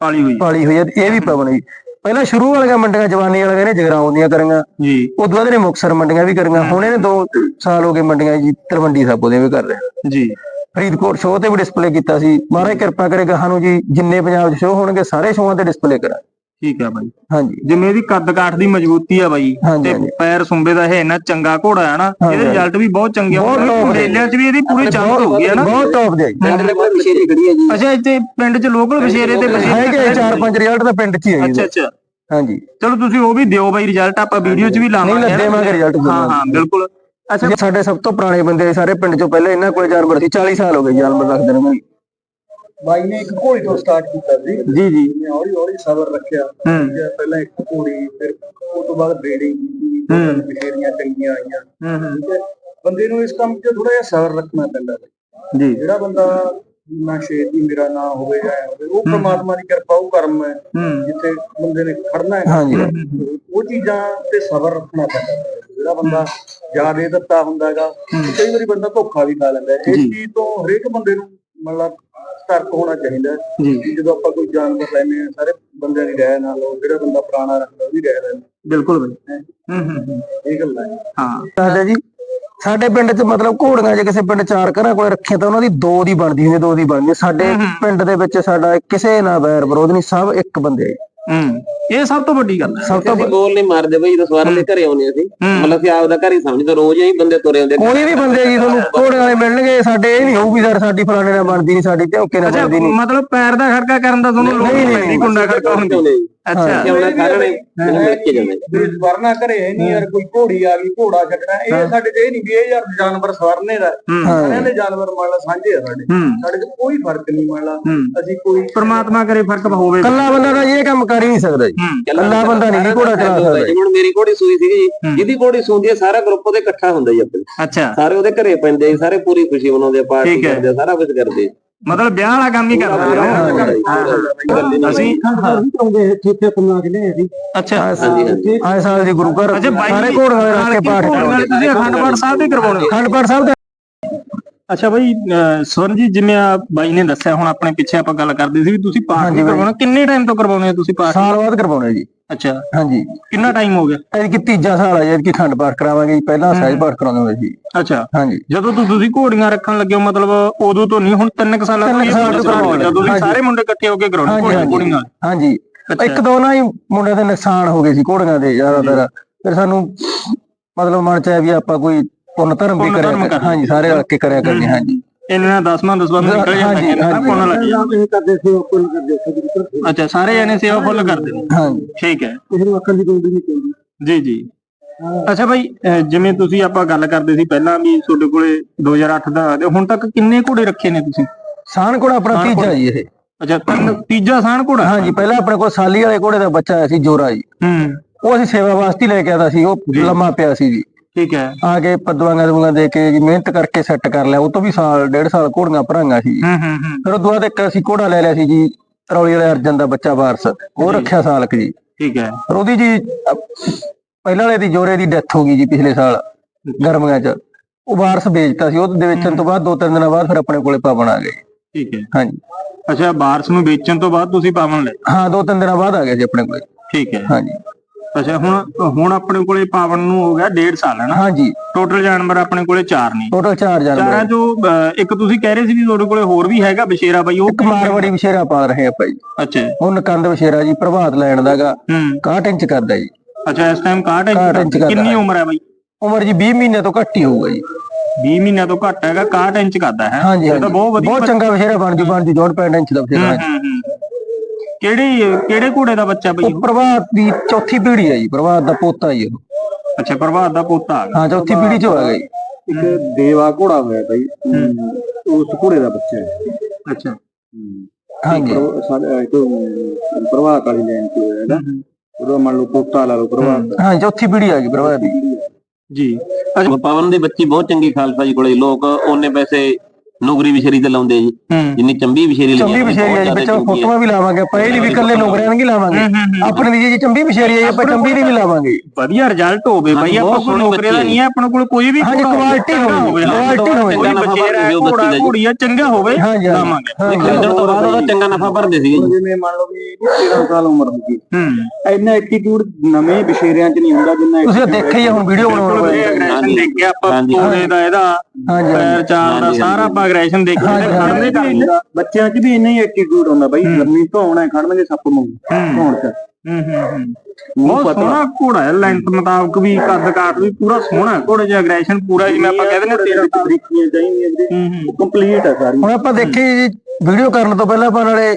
ਪਾਲੀ ਹੋਈ। ਪਾਲੀ ਹੋਈ ਤੇ ਇਹ ਵੀ ਪਵਨ ਜੀ। ਪਹਿਲਾਂ ਸ਼ੁਰੂ ਵਾਲੀਆਂ ਮੰਡੀਆਂ ਜਵਾਨੀ ਵਾਲੀਆਂ ਨੇ ਜਗਰਾਉਂ ਦੀਆਂ ਕਰੀਆਂ। ਜੀ। ਉਦੋਂ ਬਾਅਦ ਨੇ ਮੁਕਸਰ ਮੰਡੀਆਂ ਵੀ ਕਰੀਆਂ। ਹੁਣ ਇਹਨੇ 2 ਸਾਲ ਹੋ ਗਏ ਮੰਡੀਆਂ ਜੀ ਤਲਵੰਡੀ ਸਾਬੋ ਦੀਆਂ ਵੀ ਕਰ ਰਿਹਾ ਜੀ। ਫਰੀਦਕੋਟ ਸ਼ੋਅ ਤੇ ਵੀ ਡਿਸਪਲੇ ਕੀਤਾ ਸੀ। ਮਹਾਰਾਜ ਕਿਰਪਾ ਕਰੇਗਾ ਸਾਨੂੰ ਜੀ ਜਿੰਨੇ ਪੰਜਾਬ 'ਚ ਸ਼ੋਅ ਹੋਣਗੇ ਸਾਰੇ ਸ਼ੋਆਂ ਤੇ ਡਿਸਪਲੇ ਕਰਾਂ। ਠੀਕ ਹੈ ਬਾਈ। ਹਾਂਜੀ। ਜਿਵੇਂ ਇਹਦੀ ਕੱਦ ਕਾਠ ਦੀ ਮਜ਼ਬੂਤੀ ਆ ਬਾਈ ਤੇ। ਪੈਰ ਸੁੰਬੇ ਦਾ ਹੈ ਨਾ ਚੰਗਾ ਘੋੜਾ ਹੈ ਨਾ ਇਹਦੇ ਰਿਜ਼ਲਟ ਵੀ ਬਹੁਤ ਚੰਗੇ ਬਹੁਤ ਆਉਂਦੇ। ਮੇਲਿਆਂ 'ਚ ਵੀ ਇਹਦੀ ਪੂਰੀ ਚਮਕ ਹੋਊਗੀ ਹੈ ਨਾ? ਬਹੁਤ ਟੌਪ ਦੇ। ਸਾਡੇ ਦੇ ਕੋਲ ਵਿਸ਼ੇਰੀ ਖੜੀ ਹੈ ਜੀ। ਅੱਛਾ ਇੱਥੇ ਪਿੰਡ 'ਚ ਲੋਕਲ ਬਸ਼ੇਰੇ ਤੇ ਬਸ਼ੇਰੇ ਹੈਗੇ ਚਾਰ ਪੰਜ ਰਿਜ਼ਲਟ ਤਾਂ ਪਿੰਡ 'ਚ ਹੀ ਹੈ ਅੱਛਾ ਅੱਛਾ। ਹਾਂਜੀ। ਚਲੋ ਤੁਸੀਂ ਉਹ ਵੀ ਦਿਓ ਬਾਈ ਰਿਜ਼ਲਟ ਆਪਾਂ ਵੀਡੀਓ 'ਚ ਵੀ ਲਾਵਾਂਗੇ ਨਹੀਂ? ਦੇਵਾਂਗੇ ਰਿਜ਼ਲਟ ਹਾਂ ਹਾਂ ਬਿਲਕੁਲ। ਅੱਛਾ ਸਾਡੇ ਸਭ ਤੋਂ ਪੁਰਾਣੇ ਬੰਦੇ ਆ ਸਾਰੇ ਪਿੰਡ 'ਚੋਂ ਪਹਿਲੇ ਇਹਨਾਂ ਕੋਲ ਜਾਨਵਰ ਸੀ 40 ਸਾਲ ਹੋ ਗਏ ਜਾਨਵਰ ਰੱਖਦੇ ਨੇ। ਬਾਈ ਨੇ ਇੱਕ ਘੋੜੀ ਤੋਂ ਸਟਾਰਟ ਕੀਤਾ ਸੀ। ਜੀ ਜੀ। ਮੈਂ ਹੌਲੀ ਹੌਲੀ ਸਬਰ ਰੱਖਿਆ। ਹੂੰ। ਹੈ, ਪਹਿਲਾਂ ਇੱਕ ਘੋੜੀ ਫਿਰ ਉਹ ਤੋਂ ਬਾਅਦ ਤਿੰਨ ਬਸ਼ੇਰੀਆਂ ਚੰਗੀਆਂ ਆਈਆਂ। ਹੂੰ ਹੂੰ। ਹੈ? ਬੰਦੇ ਨੂੰ ਇਸ ਕੰਮ 'ਚ ਥੋੜਾ ਜਿਹਾ ਸਬਰ ਰੱਖਣਾ ਪੈਂਦਾ ਹੈ। ਜੀ। ਜਿਹੜਾ ਬੰਦਾ ਨਾ ਸ਼ੇਰ ਦੀ ਮੇਰਾ ਨਾ ਹੋਵੇ ਜਾਂ ਹੋਵੇ ਉਹ ਪ੍ਰਮਾਤਮਾ ਦੀ ਕਿਰਪਾ ਉਹ ਕਰਮ ਹੈ। ਹੂੰ। ਜਿੱਥੇ ਬੰਦੇ ਨੇ ਖੜਨਾ ਹੈ। ਹਾਂਜੀ। ਉਹ ਚੀਜ਼ਾਂ ਤੇ ਸਬਰ ਰੱਖਣਾ ਪੈਂਦਾ ਹੈ। ਜਿਹੜਾ ਬੰਦਾ ਜਿਆਦੇ ਦਿੱਤਾ ਹੁੰਦਾਗਾ ਕਈ ਵਾਰੀ ਬੰਦਾ ਧੋਖਾ ਵੀ ਖਾ ਲੈਂਦਾ ਹੈ। ਇਸ ਚੀਜ਼ ਤੋਂ ਹਰੇਕ ਬੰਦੇ ਨੂੰ ਮਤਲਬ ਸਤਰਕ ਹੋਣਾ ਚਾਹੀਦਾ ਹੈ। ਜੀ। ਕਿ ਜਦੋਂ ਆਪਾਂ ਕੋਈ ਜਾਨਵਰ ਲੈਨੇ ਆ ਸਾਰੇ ਬੰਦਿਆਂ ਦੀ ਰਾਏ ਨਾਲ ਲਓ ਜਿਹੜਾ ਬੰਦਾ ਪੁਰਾਣਾ ਰੱਖਦਾ ਉਹਦੀ ਰਾਏ ਲੈਣੀ ਬਿਲਕੁਲ ਬਾਈ। ਹੂੰ? ਹੂੰ ਹੂੰ ਇਹ ਗੱਲ ਹੈ। ਹਾਂ। ਦੱਸਦੇ ਜੀ ਸਾਡੇ ਪਿੰਡ 'ਚ ਮਤਲਬ ਘੋੜੀਆਂ ਜੇ ਕਿਸੇ ਪਿੰਡ ਚਾਰ ਘਰਾਂ ਕੋਲ ਰੱਖੇ ਤਾਂ ਉਹਨਾਂ ਦੀ ਦੋ ਦੀ ਬਣਦੀ ਹੁੰਦੀ ਦੋ ਦੀ ਬਣਦੀ ਸਾਡੇ ਪਿੰਡ ਦੇ ਵਿੱਚ ਸਾਡਾ ਕਿਸੇ ਨਾਲ ਵੈਰ ਵਿਰੋਧ ਨਹੀਂ ਸਭ ਇੱਕ ਬੰਦੇ ਆ। ਹੂੰ ਇਹ ਸਭ ਤੋਂ ਵੱਡੀ ਗੱਲ ਹੈ। ਸਭ ਤੋਂ ਅਸੀਂ ਬੋਲ ਨਹੀਂ ਮਾਰਦੇ ਬਈ ਜਦੋਂ ਸਵਾਰਾਂ ਦੇ ਘਰੇ ਆਉਨੇ ਅਸੀਂ। ਮਤਲਬ ਅਸੀਂ ਆਪਦਾ ਘਰ ਹੀ ਸਮਝਦੇ ਰੋਜ਼ ਹੀ ਬੰਦੇ ਤੁਰੇ ਆਉਂਦੇ ਕੋਈ ਵੀ ਬੰਦੇ ਜੀ ਤੁਹਾਨੂੰ ਘੋੜੇ ਵਾਲੇ ਮਿਲਣਗੇ ਸਾਡੇ ਇਹ ਨਹੀਂ ਹੋਊਗੀ ਸਰ ਸਾਡੀ ਫਲਾਣੇ ਨਾਲ ਬਣਦੀ ਨਹੀਂ ਸਾਡੀ ਝੋਕੇ ਨਾਲ ਬਣਦੀ ਨਹੀਂ। ਮਤਲਬ ਪੈਰ ਦਾ ਖੜਕਾ ਕਰਨ ਦਾ ਤੁਹਾਨੂੰ ਲੋੜ ਨਹੀਂ ਕੁੰਡਾ ਖੜਕਾ ਹੁੰਦੀ ਆਉਂਦੇ ਅੱਛਾ। ਕਿ ਉਹਨਾਂ ਕਾਰਨ ਮੈਨੂੰ ਮਿਲ ਕੇ ਜਾਂਦੇ। ਵੀ ਵਰਨਾ ਘਰੇ ਇਹ ਨਹੀਂ ਯਾਰ ਕੋਈ ਘੋੜੀ ਆ ਗਈ ਘੋੜਾ ਛੱਡਣਾ ਇਹ ਸਾਡੇ ਤੇ ਇਹ ਨਹੀਂ ਵੀ ਇਹ ਯਾਰ ਜਾਨਵਰ ਸਵਰਨੇ ਦਾ। ਹੂੰ। ਸਾਰਿਆਂ ਦੇ ਜਾਨਵਰ ਮੰਨ ਲਾ ਸਾਂਝੇ ਆ ਸਾਡੇ। ਹੂੰ। ਸਾਡੇ 'ਚ ਕੋਈ ਫ਼ਰਕ ਨਹੀਂ ਮੰਨ ਲਾ। ਹੂੰ। ਅਸੀਂ ਕੋਈ ਪਰਮਾਤਮਾ ਕਰੇ ਫ਼ਰਕ ਹੋਵੇ। ਕੱਲਾ ਬੰਦਾ ਤਾਂ ਇਹ ਕੰਮ ਕਰ ਹੀ ਨਹੀਂ ਸਕਦਾ ਜੀ। ਹੂੰ। ਬੰਦਾ ਨਹੀਂ ਜੀ ਘੋੜਾ ਚਲਾ ਸਕਦਾ। ਜੀ। ਜਿਵੇਂ ਹੁਣ ਮੇਰੀ ਘੋੜੀ ਸੂਈ ਸੀਗੀ ਜੀ। ਜਿਹਦੀ ਘੋੜੀ ਸੂੰਦੀ ਹੈ ਸਾਰਾ ਗਰੁੱਪ ਉਹਦੇ ਇਕੱਠਾ ਹੁੰਦਾ ਜੀ ਆਪਣੇ। ਅੱਛਾ। ਸਾਰੇ ਉਹਦੇ ਘਰੇ ਪੈਂਦੇ ਜੀ, ਸਾਰੇ ਪੂਰੀ ਖੁਸ਼ੀ ਮਨਾਉਂਦੇ ਆ, ਪਾਰਟੀ ਠੀਕ ਹੈ। ਕਰਦੇ ਆ, ਸਾਰਾ ਕੁਝ ਕਰਦੇ ਆ। ਮਤਲਬ ਵਿਆਹ ਵਾਲਾ ਕੰਮ ਹੀ ਕਰਦਾ ਜੀ। ਅਸੀਂ ਕਰਾਉਂਦੇ ਠੀਕੇ ਤੁਮਾ ਕੇ ਨੇ ਅਸੀਂ ਅੱਛਾ। ਆਏ ਸਾਲ ਦੀ ਗੁਰੂ ਘਰ ਅੱਛਾ ਬਾਈ ਸਾਰੇ ਘੋੜੇ ਵਾਲੇ ਰੱਖ ਕੇ ਪਾਠ ਤੁਸੀਂ ਅਖੰਡ ਪਾਠ ਸਾਹਿਬ ਦੇ ਕਰਵਾਉਣੇ ਖੰਡ ਪਾਠ ਸਾਹਿਬ ਦੇ ਅੱਛਾ ਬਾਈ ਸਵਰਨ ਜੀ ਜਿਵੇਂ ਆ ਬਾਈ ਨੇ ਦੱਸਿਆ ਹੁਣ ਆਪਣੇ ਪਿੱਛੇ ਆਪਾਂ ਗੱਲ ਕਰਦੇ ਸੀ ਵੀ ਤੁਸੀਂ ਪਾਠ ਹਾਂਜੀ ਵੀ ਬਾਈ। ਕਰਵਾਉਣਾ। ਕਿੰਨੇ ਟਾਈਮ ਤੋਂ ਕਰਵਾਉਣੇ ਆ ਤੁਸੀਂ ਪਾਠ? ਸਾਲ ਬਾਅਦ ਕਰਵਾਉਣੇ ਜੀ। ਅੱਛਾ। ਹਾਂਜੀ। ਕਿੰਨਾ ਟਾਈਮ ਹੋ ਗਿਆ? ਐਤਕੀ ਤੀਜਾ ਸਾਲ ਆ ਜੀ ਕਿ ਖੰਡ ਪਾਠ ਕਰਾਵਾਂਗੇ ਜੀ ਪਹਿਲਾਂ ਸਹਿਜ ਪਾਠ ਕਰਾਉਂਦੇ ਹੁੰਦੇ ਸੀ। ਅੱਛਾ। ਹਾਂਜੀ। ਜਦੋਂ ਤੋਂ ਤੁਸੀਂ ਘੋੜੀਆਂ ਰੱਖਣ ਲੱਗੇ ਹੋ ਮਤਲਬ ਉਦੋਂ ਤੋਂ ਨਹੀਂ ਹੁਣ ਤਿੰਨ ਕੁ ਸਾਲਾਂ ਤੋਂ ਤਿੰਨ ਹੀ ਸਾਲ ਤੋਂ start ਕੀਤਾ, ਤੁਸੀਂ ਹਾਂਜੀ। ਸਾਰੇ ਮੁੰਡੇ ਇਕੱਠੇ ਹੋ ਕੇ ਕਰਾਉਣੇ ਹਾਂਜੀ, ਘੋੜੀਆਂ ਹਾਂਜੀ। ਘੋੜੀਆਂ। ਹਾਂਜੀ। ਅੱਛਾ। ਇੱਕ ਦੋ ਨਾ ਹੀ ਮੁੰਡਿਆਂ ਦੇ ਨੁਕਸਾਨ ਹੋ ਗਏ ਸੀ ਘੋੜੀਆਂ ਦੇ ਜ਼ਿਆਦਾਤਰ। ਫਿਰ ਸਾਨੂੰ ਮਤਲਬ ਮਨ ਚ ਆਇਆ ਵੀ ਆਪਾਂ ਕੋਈ ਪੁੰਨ ਧਰਮ ਵੀ ਪੁੰਨ ਕਰਿਆ ਕਰ- ਕਰਨਾ। ਹਾਂਜੀ ਸਾਰੇ ਰਲ ਕੇ ਕਰਿਆ ਕਰਨੇ ਹਾਂਜੀ। ਇਹਨਾਂ ਦਸਵਾਂ ਦਸਵਾਂ ਨੂੰ ਨਿਕਲ ਜਾਂਦਾ ਹਾਂਜੀ, ਕਹਿੰਦਾ ਪੁੰਨ ਲੱਗ ਆਪ ਇਹ ਕਰਦੇ ਸੀ ਉਹ ਕੋਈ ਕਰਦੇ ਸੀ ਅੱਛਾ ਸਾਰੇ ਜਣੇ ਸੇਵਾ ਫੁੱਲ ਕਰਦੇ ਨੇ। ਹਾਂਜੀ। ਠੀਕ ਹੈ। ਕਿਸੇ ਨੂੰ ਅੱਖਾਂ ਦੀ ਕੋਈ ਨਹੀਂ ਚਾਹੀਦੀ ਜੀ ਜੀ। ਅੱਛਾ ਭਾਈ ਅਹ ਜਿਵੇਂ ਤੁਸੀਂ ਆਪਾਂ ਗੱਲ ਕਰਦੇ ਸੀ ਪਹਿਲਾਂ ਵੀ ਤੁਹਾਡੇ ਕੋਲੇ 2008 ਦਾ ਤੇ ਹੁਣ ਤੱਕ ਕਿੰਨੇ ਘੋੜੇ ਰੱਖੇ ਨੇ ਤੁਸੀਂ? ਸਾਨ ਕੋੜਾ ਆਪਣਾ ਤੀਜਾ ਜੀ ਇਹ। ਅੱਛਾ ਤਿੰਨ ਤੀਜਾ ਸਾਨ ਘੋੜਾ? ਹਾਂਜੀ ਪਹਿਲਾਂ ਆਪਣੇ ਕੋਲ ਸਾਲੀ ਵਾਲੇ ਘੋੜੇ ਦਾ ਬੱਚਾ ਆਇਆ ਸੀ ਜੋਰਾ ਜੀ। ਹੂੰ। ਉਹ ਅਸੀਂ ਸੇਵਾ ਵਾਸਤੇ ਹੀ ਲੈ ਕੇ ਆਦਾ ਸੀ ਉਹ ਲੰਮਾ ਪਿਆ ਸੀ ਜੀ। ਠੀਕ ਹੈ। ਆ ਕੇ ਪਦਵਾਂਗਾ ਦਵਾਂਗਾ ਦੇ ਕੇ ਮਿਹਨਤ ਕਰਕੇ ਸੈੱਟ ਕਰ ਲਿਆ ਉਹ ਤੋਂ ਵੀ ਸਾਲ ਡੇਢ ਸਾਲ ਘੋੜੀਆਂ ਭਰਾਂਗਾ ਸੀ। ਹੂੰ ਹੂੰ ਹੂੰ। ਫਿਰ ਉਹ ਤੋਂ ਬਾਅਦ ਇੱਕ ਅਸੀਂ ਘੋੜਾ ਲੈ ਲਿਆ ਸੀ ਜੀ ਰੌਲੀ ਵਾਲੇ ਅਰਜਨ ਦਾ ਬੱਚਾ ਵਾਰਸ। ਉਹ ਰੱਖਿਆ ਸਾਲਕ ਜੀ। ਠੀਕ ਹੈ। ਪਰ ਉਹਦੀ ਜੀ ਪਹਿਲਾਂ ਵਾਲੇ ਦੀ ਜੋਰੇ ਦੀ ਡੈਥ ਹੋ ਗਈ ਜੀ ਪਿਛਲੇ ਸਾਲ ਗਰਮੀਆਂ 'ਚ। ਉਹ ਵਾਰਸ ਵੇਚਤਾ ਸੀ ਉਹ ਦੇ ਵੇਚਣ ਤੋਂ ਬਾਅਦ ਦੋ ਤਿੰਨ ਦਿਨਾਂ ਬਾਅਦ ਫਿਰ ਆਪਣੇ ਕੋਲੇ ਪਾਵਣ ਆ ਗਏ। ਠੀਕ ਹੈ। ਹਾਂਜੀ। ਅੱਛਾ ਬਾਰਸ ਨੂੰ ਵੇਚਣ ਤੋਂ ਬਾਅਦ ਤੁਸੀਂ ਪਾਵਨ ਲੈ ਹਾਂ ਦੋ ਤਿੰਨ ਦਿਨਾਂ ਬਾਅਦ ਆ ਗਏ ਜੀ ਆਪਣੇ ਕੋਲੇ। ਠੀਕ ਹੈ। ਹਾਂਜੀ। ਅੱਛਾ ਹੁਣ ਹੁਣ ਆਪਣੇ ਕੋਲੇ ਪਾਵਨ ਨੂੰ ਹੋ ਗਿਆ 1.5 ਸਾਲ ਹੈ ਨਾ? ਹਾਂਜੀ। ਟੋਟਲ ਜਾਨਵਰ ਆਪਣੇ ਕੋਲੇ 4 ਨੇ। ਟੋਟਲ 4 ਚਾਰਾਂ ਜਾਨਵਰ ਚੋਂ ਅਹ, ਇੱਕ ਤੁਸੀਂ ਕਹਿ ਰਹੇ ਸੀ ਵੀ ਤੁਹਾਡੇ ਕੋਲੇ ਹੋਰ ਵੀ ਹੈਗਾ ਬਸ਼ੇਰਾ ਬਾਈ ਉਹ ਇੱਕ ਮਾਰਵਾੜੀ ਵਿਸ਼ੇਰਾ ਪਾ ਰਹੇ ਆਪਾਂ ਜੀ ਅੱਛਾ। ਉਹ ਨਕੰਦ ਵਿਸ਼ੇਰਾ ਜੀ ਪ੍ਰਭਾਤ ਲੈਣ ਦਾਗਾ ਹੂੰ। 61 ਇੰਚ ਕਰਦਾ ਜੀ। ਅੱਛਾ ਇਸ ਟਾਈਮ 61 61 ਇੰਚ ਕਿੰਨੀ ਉਮਰ ਹੈ ਬਾਈ? ਉਮਰ ਜੀ 20 ਮਹੀਨੇ ਤੋਂ ਘੱਟ ਹੀ ਹੋਊਗਾ ਜੀ। 20 ਮਹੀਨਿਆਂ ਤੋਂ ਘੱਟ ਹੈਗਾ 61 ਇੰਚ ਕਰਦਾ ਹੈ। ਹਾਂਜੀ ਇਹ ਤਾਂ ਬਹੁਤ ਵਧੀਆ ਬਹੁਤ ਚੰਗਾ ਵਿਸ਼ੇਰਾ ਬਣ ਜੂ ਬਣ ਜੂ ਜੋੜ ਪੈਂਟ ਇੰਚ ਦਾ ਵਿਸ਼ੇਰਾ ਹੂੰ, ਹੂੰ, ਹੂੰ। ਕਿਹੜੀ ਕਿਹੜੇ ਘੋੜੇ ਦਾ ਬੱਚਾ ਬਈ ਉਹ ਪ੍ਰਭਾਤ ਦੀ ਚੌਥੀ ਪੀੜ੍ਹੀ ਹੈ ਜੀ ਪ੍ਰਭਾਤ ਦਾ ਪੋਤਾ ਜੀ ਉਹ। ਅੱਛਾ ਪ੍ਰਭਾਤ ਦਾ ਪੋਤਾ ਆ ਗਿਆ। ਹਾਂ ਚੌਥੀ ਪੀੜ੍ਹੀ ਚ ਹੋ ਗਿਆ ਜੀ। ਇੱਕ ਦੇਵਾ ਘੋੜਾ ਹੋਇਆ ਬਾਈ ਉਸ ਘੋੜੇ ਦਾ ਬੱਚਾ ਹੈ। ਅੱਛਾ। ਹਾਂਜੀ। ਇੱਕ ਪ੍ਰਭਾਤ ਵਾਲੀ ਲਾਈਨ ਤੇ ਹੋਇਆ ਹੈਗਾ। ਉਹਦਾ ਮੰਨ ਲਓ ਪੋਤਾ ਲਾ ਲਓ ਪ੍ਰਭਾਤ ਹਾਂ ਚੌਥੀ ਪੀੜ੍ਹੀ ਆ ਗਈ ਪ੍ਰਭਾਤ ਦੀ। ਜੀ। ਪਵਨ ਦੀ ਬੱਚੀ ਬਹੁਤ ਚੰਗੀ ਖਾਲਸਾ ਜੀ ਕੋਲੇ ਲੋਕ ਉਹਨੇ ਪੈਸੇ ਨੌਕਰੀ ਵਿਸ਼ੇਰੀ ਤੇ ਲਾਉਂਦੇ ਜੀ। ਹੂੰ। ਜਿੰਨੀ ਚੰਬੀ ਵਿਸ਼ੇਰੀ ਲਈ ਚੰਬੀ ਵਿਸ਼ੇਰੀ ਆ ਜੀ ਵਿੱਚ ਫੋਟੋਆਂ ਵੀ ਲਾਵਾਂਗੇ ਆਪਾਂ ਇਹ ਨਹੀਂ ਵੀ ਇਕੱਲੇ ਨੌਕਰਿਆਂ ਨੂੰ ਹੀ ਲਾਵਾਂਗੇ ਆਪਣੇ ਦੀ ਜੀ ਚੰਬੀ ਵਿਸ਼ੇਰੀ ਆ ਜੀ ਆਪਾਂ ਚੰਬੀ ਦੀ ਵੀ ਲਾਵਾਂਗੇ। ਵਧੀਆ ਰਿਜ਼ਲਟ ਹੋਵੇ ਬਾਈ ਆਪਾਂ ਕੋਲ ਨੌਕਰੀ ਦਾ ਬੱਚੀ ਨਹੀਂ ਹੈ ਆਪਣੇ ਕੋਲ ਕੋਈ ਵੀ ਹਾਂਜੀ, ਚੰਗਾ ਹੋਵੇ, ਹਾਂ। quality ਹੋਵੇ। ਕੋਈ ਉਹ ਘੋੜਾ ਦੱਸੀ ਦਾ ਜੀ। ਘੋੜੀ ਆ ਚੰਗਾ ਹੋਵੇ। ਲਾਵਾਂਗੇ। ਹਾਂ ਰਿਜ਼ਲਟ ਤੋਂ ਬਾਅਦ ਉਹਦਾ ਚੰਗਾ ਨਫਾ ਭਰਦੇ ਜੀ। ਜਿਵੇਂ ਮੰਨ ਲਓ ਵੀ ਇਹਦੀ 13 ਸਾਲ ਉਮਰ ਹੋ ਗਈ ਹੂੰ। ਇੰਨਾ ਐਟੀਟਿਊਡ ਨਵੇਂ ਬਸ਼ੇਰਿਆਂ 'ਚ ਨਹੀਂ ਹੁੰਦਾ ਜਿੰਨਾ ਤੁਸੀਂ ਦੇਖਿਆ ਹੀ ਹੁਣ ਵੀਡੀਓ ਬਣਾਉਣ ਵਾਲੇ ਐਗਰੈਸ਼ਨ ਦੇਖ ਕੇ ਆਪਾਂ। ਘੋੜੇ ਦਾ ਇਹਦਾ ਹਾਂਜੀ ਪੈਰ ਚਾਲ ਦਾ ਸਾਰਾ ਆਪਾਂ ਐਗਰੈਸ਼ਨ ਦੇਖ ਕੇ ਖੜਨੇ ਬੱਚਿਆਂ 'ਚ ਵੀ ਇੰਨਾ ਹੀ ਐਟੀਟਿਊਡ ਹੁੰਦਾ ਬਾਈ ਲੰਮੀ ਧੌਣ ਹੈ ਖੜਨਗੇ ਸੱਪ ਨੂੰ ਧੌਣ 'ਚ। ਹੂੰ ਹੂੰ ਬਹੁਤ। ਸੋਹਣਾ ਘੋੜਾ ਹੈ ਲੈਂਥ ਮੁਤਾਬਕ ਵੀ ਕੱਦ ਕਾਠ ਵੀ ਪੂਰਾ ਸੋਹਣਾ ਘੋੜੇ 'ਚ ਐਗਰੈਸ਼ਨ ਪੂਰਾ ਜਿਵੇਂ ਆਪਾਂ ਕਹਿੰਦੇ ਨੇ 13 ਸਾਲ। ਬਰੀਕੀਆਂ ਚਾਹੀਦੀਆਂ ਵੀਰੇ। ਹੂੰ ਹੂੰ। ਕੰਪਲੀਟ ਹੈ ਸਾਰੀ। ਹੁਣ ਆਪਾਂ ਦੇਖੀ ਜੀ ਵੀਡੀਓ ਕਰਨ ਤੋਂ ਪਹਿਲਾਂ ਆਪਾਂ ਨਾਲੇ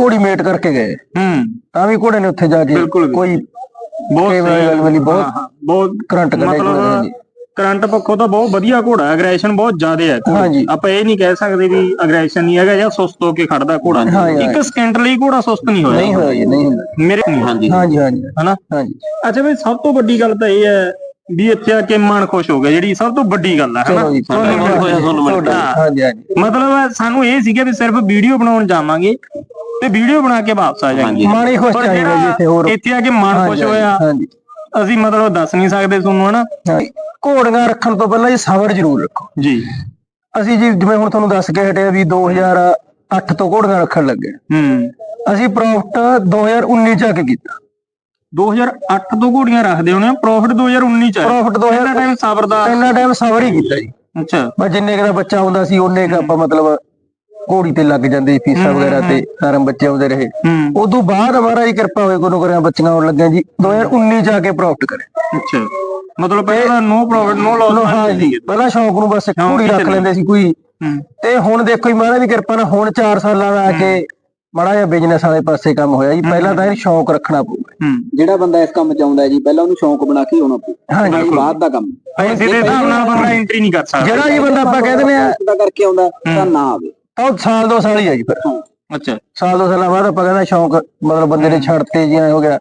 ਘੋੜੀ ਮੇਟ ਕਰਕੇ ਗਏ। ਹੂੰ। ਤਾਂ ਵੀ ਘੋੜੇ ਨੇ ਉੱਥੇ ਜਾ ਕੇ। ਕੋਈ ਬਹੁਤ ਵਾਲੀ ਬਹੁਤ ਬਹੁਤ ਕਰੰਟ ਨੇ ਮਤਲਬ ਜੀ। ਕਰੰਟ ਪੱਖੋਂ ਤਾਂ ਬਹੁਤ ਵਧੀਆ ਘੋੜਾ ਐਗਰੈਸ਼ਨ ਬਹੁਤ ਜ਼ਿਆਦਾ ਹੈ ਘੋੜੇ। ਹਾਂਜੀ। ਆਪਾਂ ਇਹ ਨਹੀਂ ਕਹਿ ਸਕਦੇ ਵੀ ਐਗਰੈਸ਼ਨ ਨਹੀਂ ਹੈਗਾ ਜਾਂ ਸੁਸਤ ਹੋ ਕੇ ਖੜਦਾ ਘੋੜਾ ਹਾਂਜੀ। ਇੱਕ ਸਕਿੰਟ ਲਈ ਘੋੜਾ ਸੁਸਤ ਨਹੀਂ ਹੋਇਆ। ਨਹੀਂ ਹੋਇਆ ਜੀ ਨਹੀਂ ਹੁੰਦਾ ਮੇਰੇ ਨਹੀਂ। ਹਾਂਜੀ। ਹਾਂਜੀ ਹਾਂਜੀ। ਹਨਾ? ਹਾਂਜੀ। ਅੱਛਾ ਵੀ ਸਭ ਤੋਂ ਵੱਡੀ ਗੱਲ ਤਾਂ ਇਹ ਹੈ ਵੀ ਇੱਥੇ ਆ ਕੇ ਮਨ ਖੁਸ਼ ਹੋ ਗਿਆ ਜਿਹੜੀ ਸਭ ਤੋਂ ਵੱਡੀ ਗੱਲ ਹੈ ਹਨਾ? ਚਲੋ ਜੀ ਸਾਨੂੰ ਮਨ ਹੋਇਆ ਤੁਹਾਨੂੰ ਮਿਲ ਕੇ। ਹਾਂਜੀ ਹਾਂਜੀ। ਮਤਲਬ ਸਾਨੂੰ ਇਹ ਸੀਗਾ ਵੀ ਸਿਰਫ ਵੀਡੀਓ ਬਣਾਉਣ ਜਾਵਾਂਗੇ ਤੇ ਵੀਡੀਓ ਬਣਾ ਕੇ ਵਾਪਸ ਆ ਜਾਵਾਂਗੇ। ਮਨ ਹੀ ਖੁਸ਼ ਪਰ ਚਾਹੀਦਾ ਜੀ ਇੱਥੇ ਹੋਰ। ਇੱਥੇ ਆ ਕੇ ਮਨ ਖੁਸ਼ ਹੋਇਆ ਹਾਂਜੀ। ਅਸੀਂ ਮਤਲਬ ਦੱਸ ਨਹੀਂ ਸਕਦੇ ਤੁਹਾਨੂੰ ਹਨਾ। ਘੋੜੀਆਂ ਰੱਖਣ ਤੋਂ ਪਹਿਲਾਂ ਜੀ ਸਬਰ ਜ਼ਰੂਰ ਰੱਖੋ। ਜੀ। ਅਸੀਂ ਜੀ ਜਿਵੇਂ ਹੁਣ ਤੁਹਾਨੂੰ ਦੱਸ ਕੇ ਹਟਿਆ ਵੀ 2008 ਤੋਂ ਘੋੜੀਆਂ ਰੱਖਣ ਲੱਗੇ। ਹੂੰ। ਅਸੀਂ ਪ੍ਰੋਫਿਟ 2019 ਚ ਆ ਕੇ ਕੀਤਾ। 2008 ਤੋਂ ਘੋੜੀਆਂ ਰੱਖਦੇ ਹੋਣੇ ਪ੍ਰੋਫਿਟ 2019 ਚ ਪ੍ਰੋਫਿਟ 2000 ਟਾਈਮ ਸਬਰ ਦਾ ਇੰਨਾ ਟਾਈਮ ਸਬਰ ਹੀ ਕੀਤਾ ਜੀ। ਅੱਛਾ। ਬਸ ਜਿੰਨੇ ਦਾ ਬੱਚਾ ਆਉਂਦਾ ਸੀ ਉਹਨੇ ਕੁ ਆਪਾਂ ਮਤਲਬ ਘੋੜੀ ਤੇ ਲੱਗ ਜਾਂਦੇ ਸੀ ਫੀਸਾਂ ਵਗੈਰਾ ਤੇ ਨਰਮ ਬੱਚੇ ਆਉਂਦੇ ਰਹੇ। ਉਦੋਂ ਬਾਅਦ ਮਹਾਰਾਜ ਦੀ ਕਿਰਪਾ ਹੋਏ ਕੋਨੋਂ ਕਰਿਆ ਬੱਚੀਆਂ ਆਉਣ ਲੱਗੀਆਂ ਜੀ। 2019 ਚ ਆ ਕੇ ਪ੍ਰੋਫਿਟ ਕਰੇ। ਅੱਛਾ। ਮਤਲਬ ਪਹਿਲਾਂ ਨੋ ਪ੍ਰੋਫਿਟ ਨੋ ਲਾਸ ਹਾਂ ਜੀ ਪਹਿਲਾਂ ਸ਼ੌਂਕ ਨੂੰ ਬਸ ਘੋੜੀ ਰੱਖ ਲੈਂਦੇ ਸੀ ਕੋਈ। ਤੇ ਹੁਣ ਦੇਖੋ ਜੀ ਮਹਾਰਾਜ ਦੀ ਕਿਰਪਾ ਨਾਲ ਹੁਣ 4 ਸਾਲਾਂ ਦਾ ਆ ਕੇ ਮਾੜਾ ਜਿਹਾ ਬਿਜ਼ਨਸ ਵਾਲੇ ਪਾਸੇ ਕੰਮ ਹੋਇਆ ਜੀ। ਪਹਿਲਾਂ ਤਾਂ ਇਹ ਸ਼ੌਂਕ ਰੱਖਣਾ ਪਊਗਾ ਜਿਹੜਾ ਬੰਦਾ ਇਸ ਕੰਮ 'ਚ ਆਉਂਦਾ ਹੈ ਜੀ ਪਹਿਲਾਂ ਉਹਨੂੰ ਸ਼ੌਂਕ ਬਣਾ ਕੇ ਆਉਣਾ ਪਊ। ਹਾਂਜੀ ਬਾਅਦ ਦਾ ਕੰਮ। ਪੈਸੇ ਦੇ ਹਿਸਾਬ ਨਾਲ ਬੰਦਾ ਐਂਟਰੀ ਨਹੀਂ ਕਰ ਸਕਦਾ। ਜਿਹੜਾ ਜੀ ਬੰਦਾ ਆਪਾਂ ਕਹਿ ਦਿੰਦੇ ਆ ਕਰਕੇ ਆਉਂਦਾ ਤਾਂ ਨਾ ਆਵੇ। ਉਹ ਸਾਲ ਦੋ ਸਾਲ ਹੀ ਆ ਜੀ ਫਿਰ ਅੱਛਾ ਸਾਲ ਦੋ ਸਾਲਾਂ ਬਾਅਦ ਆਪਾਂ ਕਹਿੰਦਾ ਸ਼ੌਂਕ ਮਤਲਬ ਬੰਦੇ ਨੇ ਛੱਡਤੇ ਜੀ ਐਂ ਹੋ ਗਿਆ।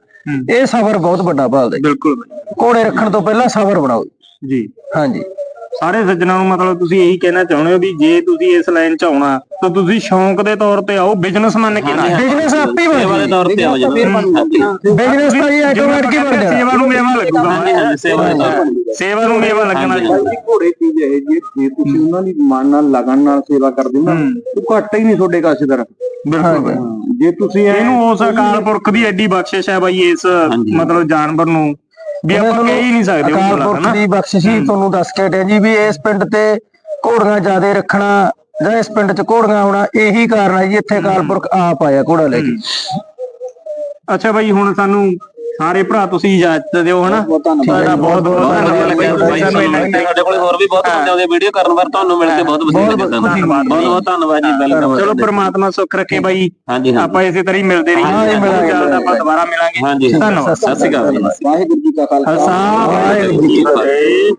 ਇਹ ਸਬਰ ਬਹੁਤ ਵੱਡਾ ਭਾਲਦਾ ਜੀ ਬਿਲਕੁਲ। ਘੋੜੇ ਰੱਖਣ ਤੋਂ ਪਹਿਲਾਂ ਸਬਰ ਬਣਾਓ। ਜੀ ਹਾਂਜੀ ਸਾਰੇ ਸੱਜਣਾਂ ਨੂੰ ਮਤਲਬ ਤੁਸੀਂ ਇਹੀ ਕਹਿਣਾ ਚਾਹੁੰਦੇ ਹੋ ਵੀ ਜੇ ਤੁਸੀਂ ਇਸ ਲਾਈਨ 'ਚ ਆਉਣਾ ਤਾਂ ਤੁਸੀਂ ਸ਼ੌਂਕ ਦੇ ਤੌਰ ਤੇ ਆਓ ਬਿਜ਼ਨਸ ਮੰਨ ਕੇ ਨਾ। ਬਿਜ਼ਨਸ ਆਪੇ ਬਣ ਸੇਵਾ ਦੇ ਤੌਰ ਤੇ ਆਓ ਜੀ ਬਿਜ਼ਨਸ ਤਾਂ ਜੀ ਆਟੋਮੈਟਿਕ ਹੀ ਬਣ ਜਾਣਾ ਸੇਵਾ ਨੂੰ ਮੇਵਾ ਲੱਗੂਗਾ ਸੇਵਾ ਦੇ ਤੌਰ ਤੇ ਸੇਵਾ ਨੂੰ ਮੇਵਾ ਲੱਗਣਾ ਘੋੜੇ ਚੀਜ਼ ਇਹ ਜੀ ਜੇ ਤੁਸੀਂ ਉਹਨਾਂ ਦੀ ਮਨ ਨਾਲ ਲਗਨ ਨਾਲ ਸੇਵਾ ਕਰਦੇ ਹੋ ਨਾ ਉਹ ਘੱਟ ਹੀ ਨਹੀਂ ਤੁਹਾਡੇ ਕਾਸ਼ੇਦਾਰ ਬਿਲਕੁਲ। ਜੇ ਤੁਸੀਂ ਇਹ ਇਹਨੂੰ ਉਸ ਅਕਾਲ ਪੁਰਖ ਦੀ ਐਡੀ ਬਖਸ਼ਿਸ਼ ਹੈ ਬਾਈ ਇਸ। ਮਤਲਬ ਜਾਨਵਰ ਨੂੰ। ਵੀ ਆਪਾਂ ਕਹਿ ਹੀ ਨਹੀਂ ਸਕਦੇ ਉਹ ਅਕਾਲ ਪੁਰਖ? ਦੀ ਬਖਸ਼ਿਸ਼ ਹੀ ਤੁਹਾਨੂੰ ਦੱਸ ਕੇ ਹਟਿਆ ਜੀ ਵੀ ਇਸ ਪਿੰਡ ਤੇ ਘੋੜੀਆਂ ਜ਼ਿਆਦੇ ਰੱਖਣਾ ਜਾਂ ਇਸ ਪਿੰਡ 'ਚ ਘੋੜੀਆਂ ਆਉਣਾ ਇਹੀ ਕਾਰਨ ਹੈ ਜੀ ਇੱਥੇ ਅਕਾਲ ਪੁਰਖ ਆਪ ਆਇਆ ਘੋੜਾ ਲੈ ਕੇ। ਅੱਛਾ ਬਾਈ ਹੁਣ ਸਾਨੂੰ ਸਾਰੇ ਭਰਾ ਤੁਸੀਂ ਇਜਾਜ਼ਤ ਦਿਓ ਹਨਾ? ਬਹੁਤ ਧੰਨਵਾਦ। ਤੁਹਾਡਾ ਬਹੁਤ ਬਹੁਤ ਧੰਨਵਾਦ। ਸਾਡੇ ਕੋਲੇ ਹੋਰ ਵੀ ਬਹੁਤ ਬੰਦੇ ਆਉਂਦੇ ਵੀਡੀਓ ਕਰਨ ਪਰ ਤੁਹਾਨੂੰ ਮਿਲ ਕੇ ਬਹੁਤ ਵਧੀਆ ਲੱਗਿਆ ਧੰਨਵਾਦ। ਬਹੁਤ ਬਹੁਤ ਧੰਨਵਾਦ ਜੀ ਵੈਲਕਮ ਚਲੋ ਪ੍ਰਮਾਤਮਾ ਸੁੱਖ ਰੱਖੇ ਬਾਈ। ਹਾਂਜੀ ਹਾਂ ਆਪਾਂ ਇਸੇ ਤਰ੍ਹਾਂ ਹੀ ਮਿਲਦੇ ਰਹੀਏ। ਹਾਂ, ਇਹ ਮਿਲਾਂਗੇ, ਜਲਦ ਆਪਾਂ ਦੁਬਾਰਾ ਮਿਲਾਂਗੇ। ਹਾਂਜੀ ਧੰਨਵਾਦ। ਸਤਿ ਸ਼੍ਰੀ ਅਕਾਲ ਵਾਹਿਗੁਰੂ ਜੀ ਕਾ ਖਾਲਸਾ। ਵਾਹਿਗੁਰੂ ਜੀ ਕੀ ਫਤਿਹ।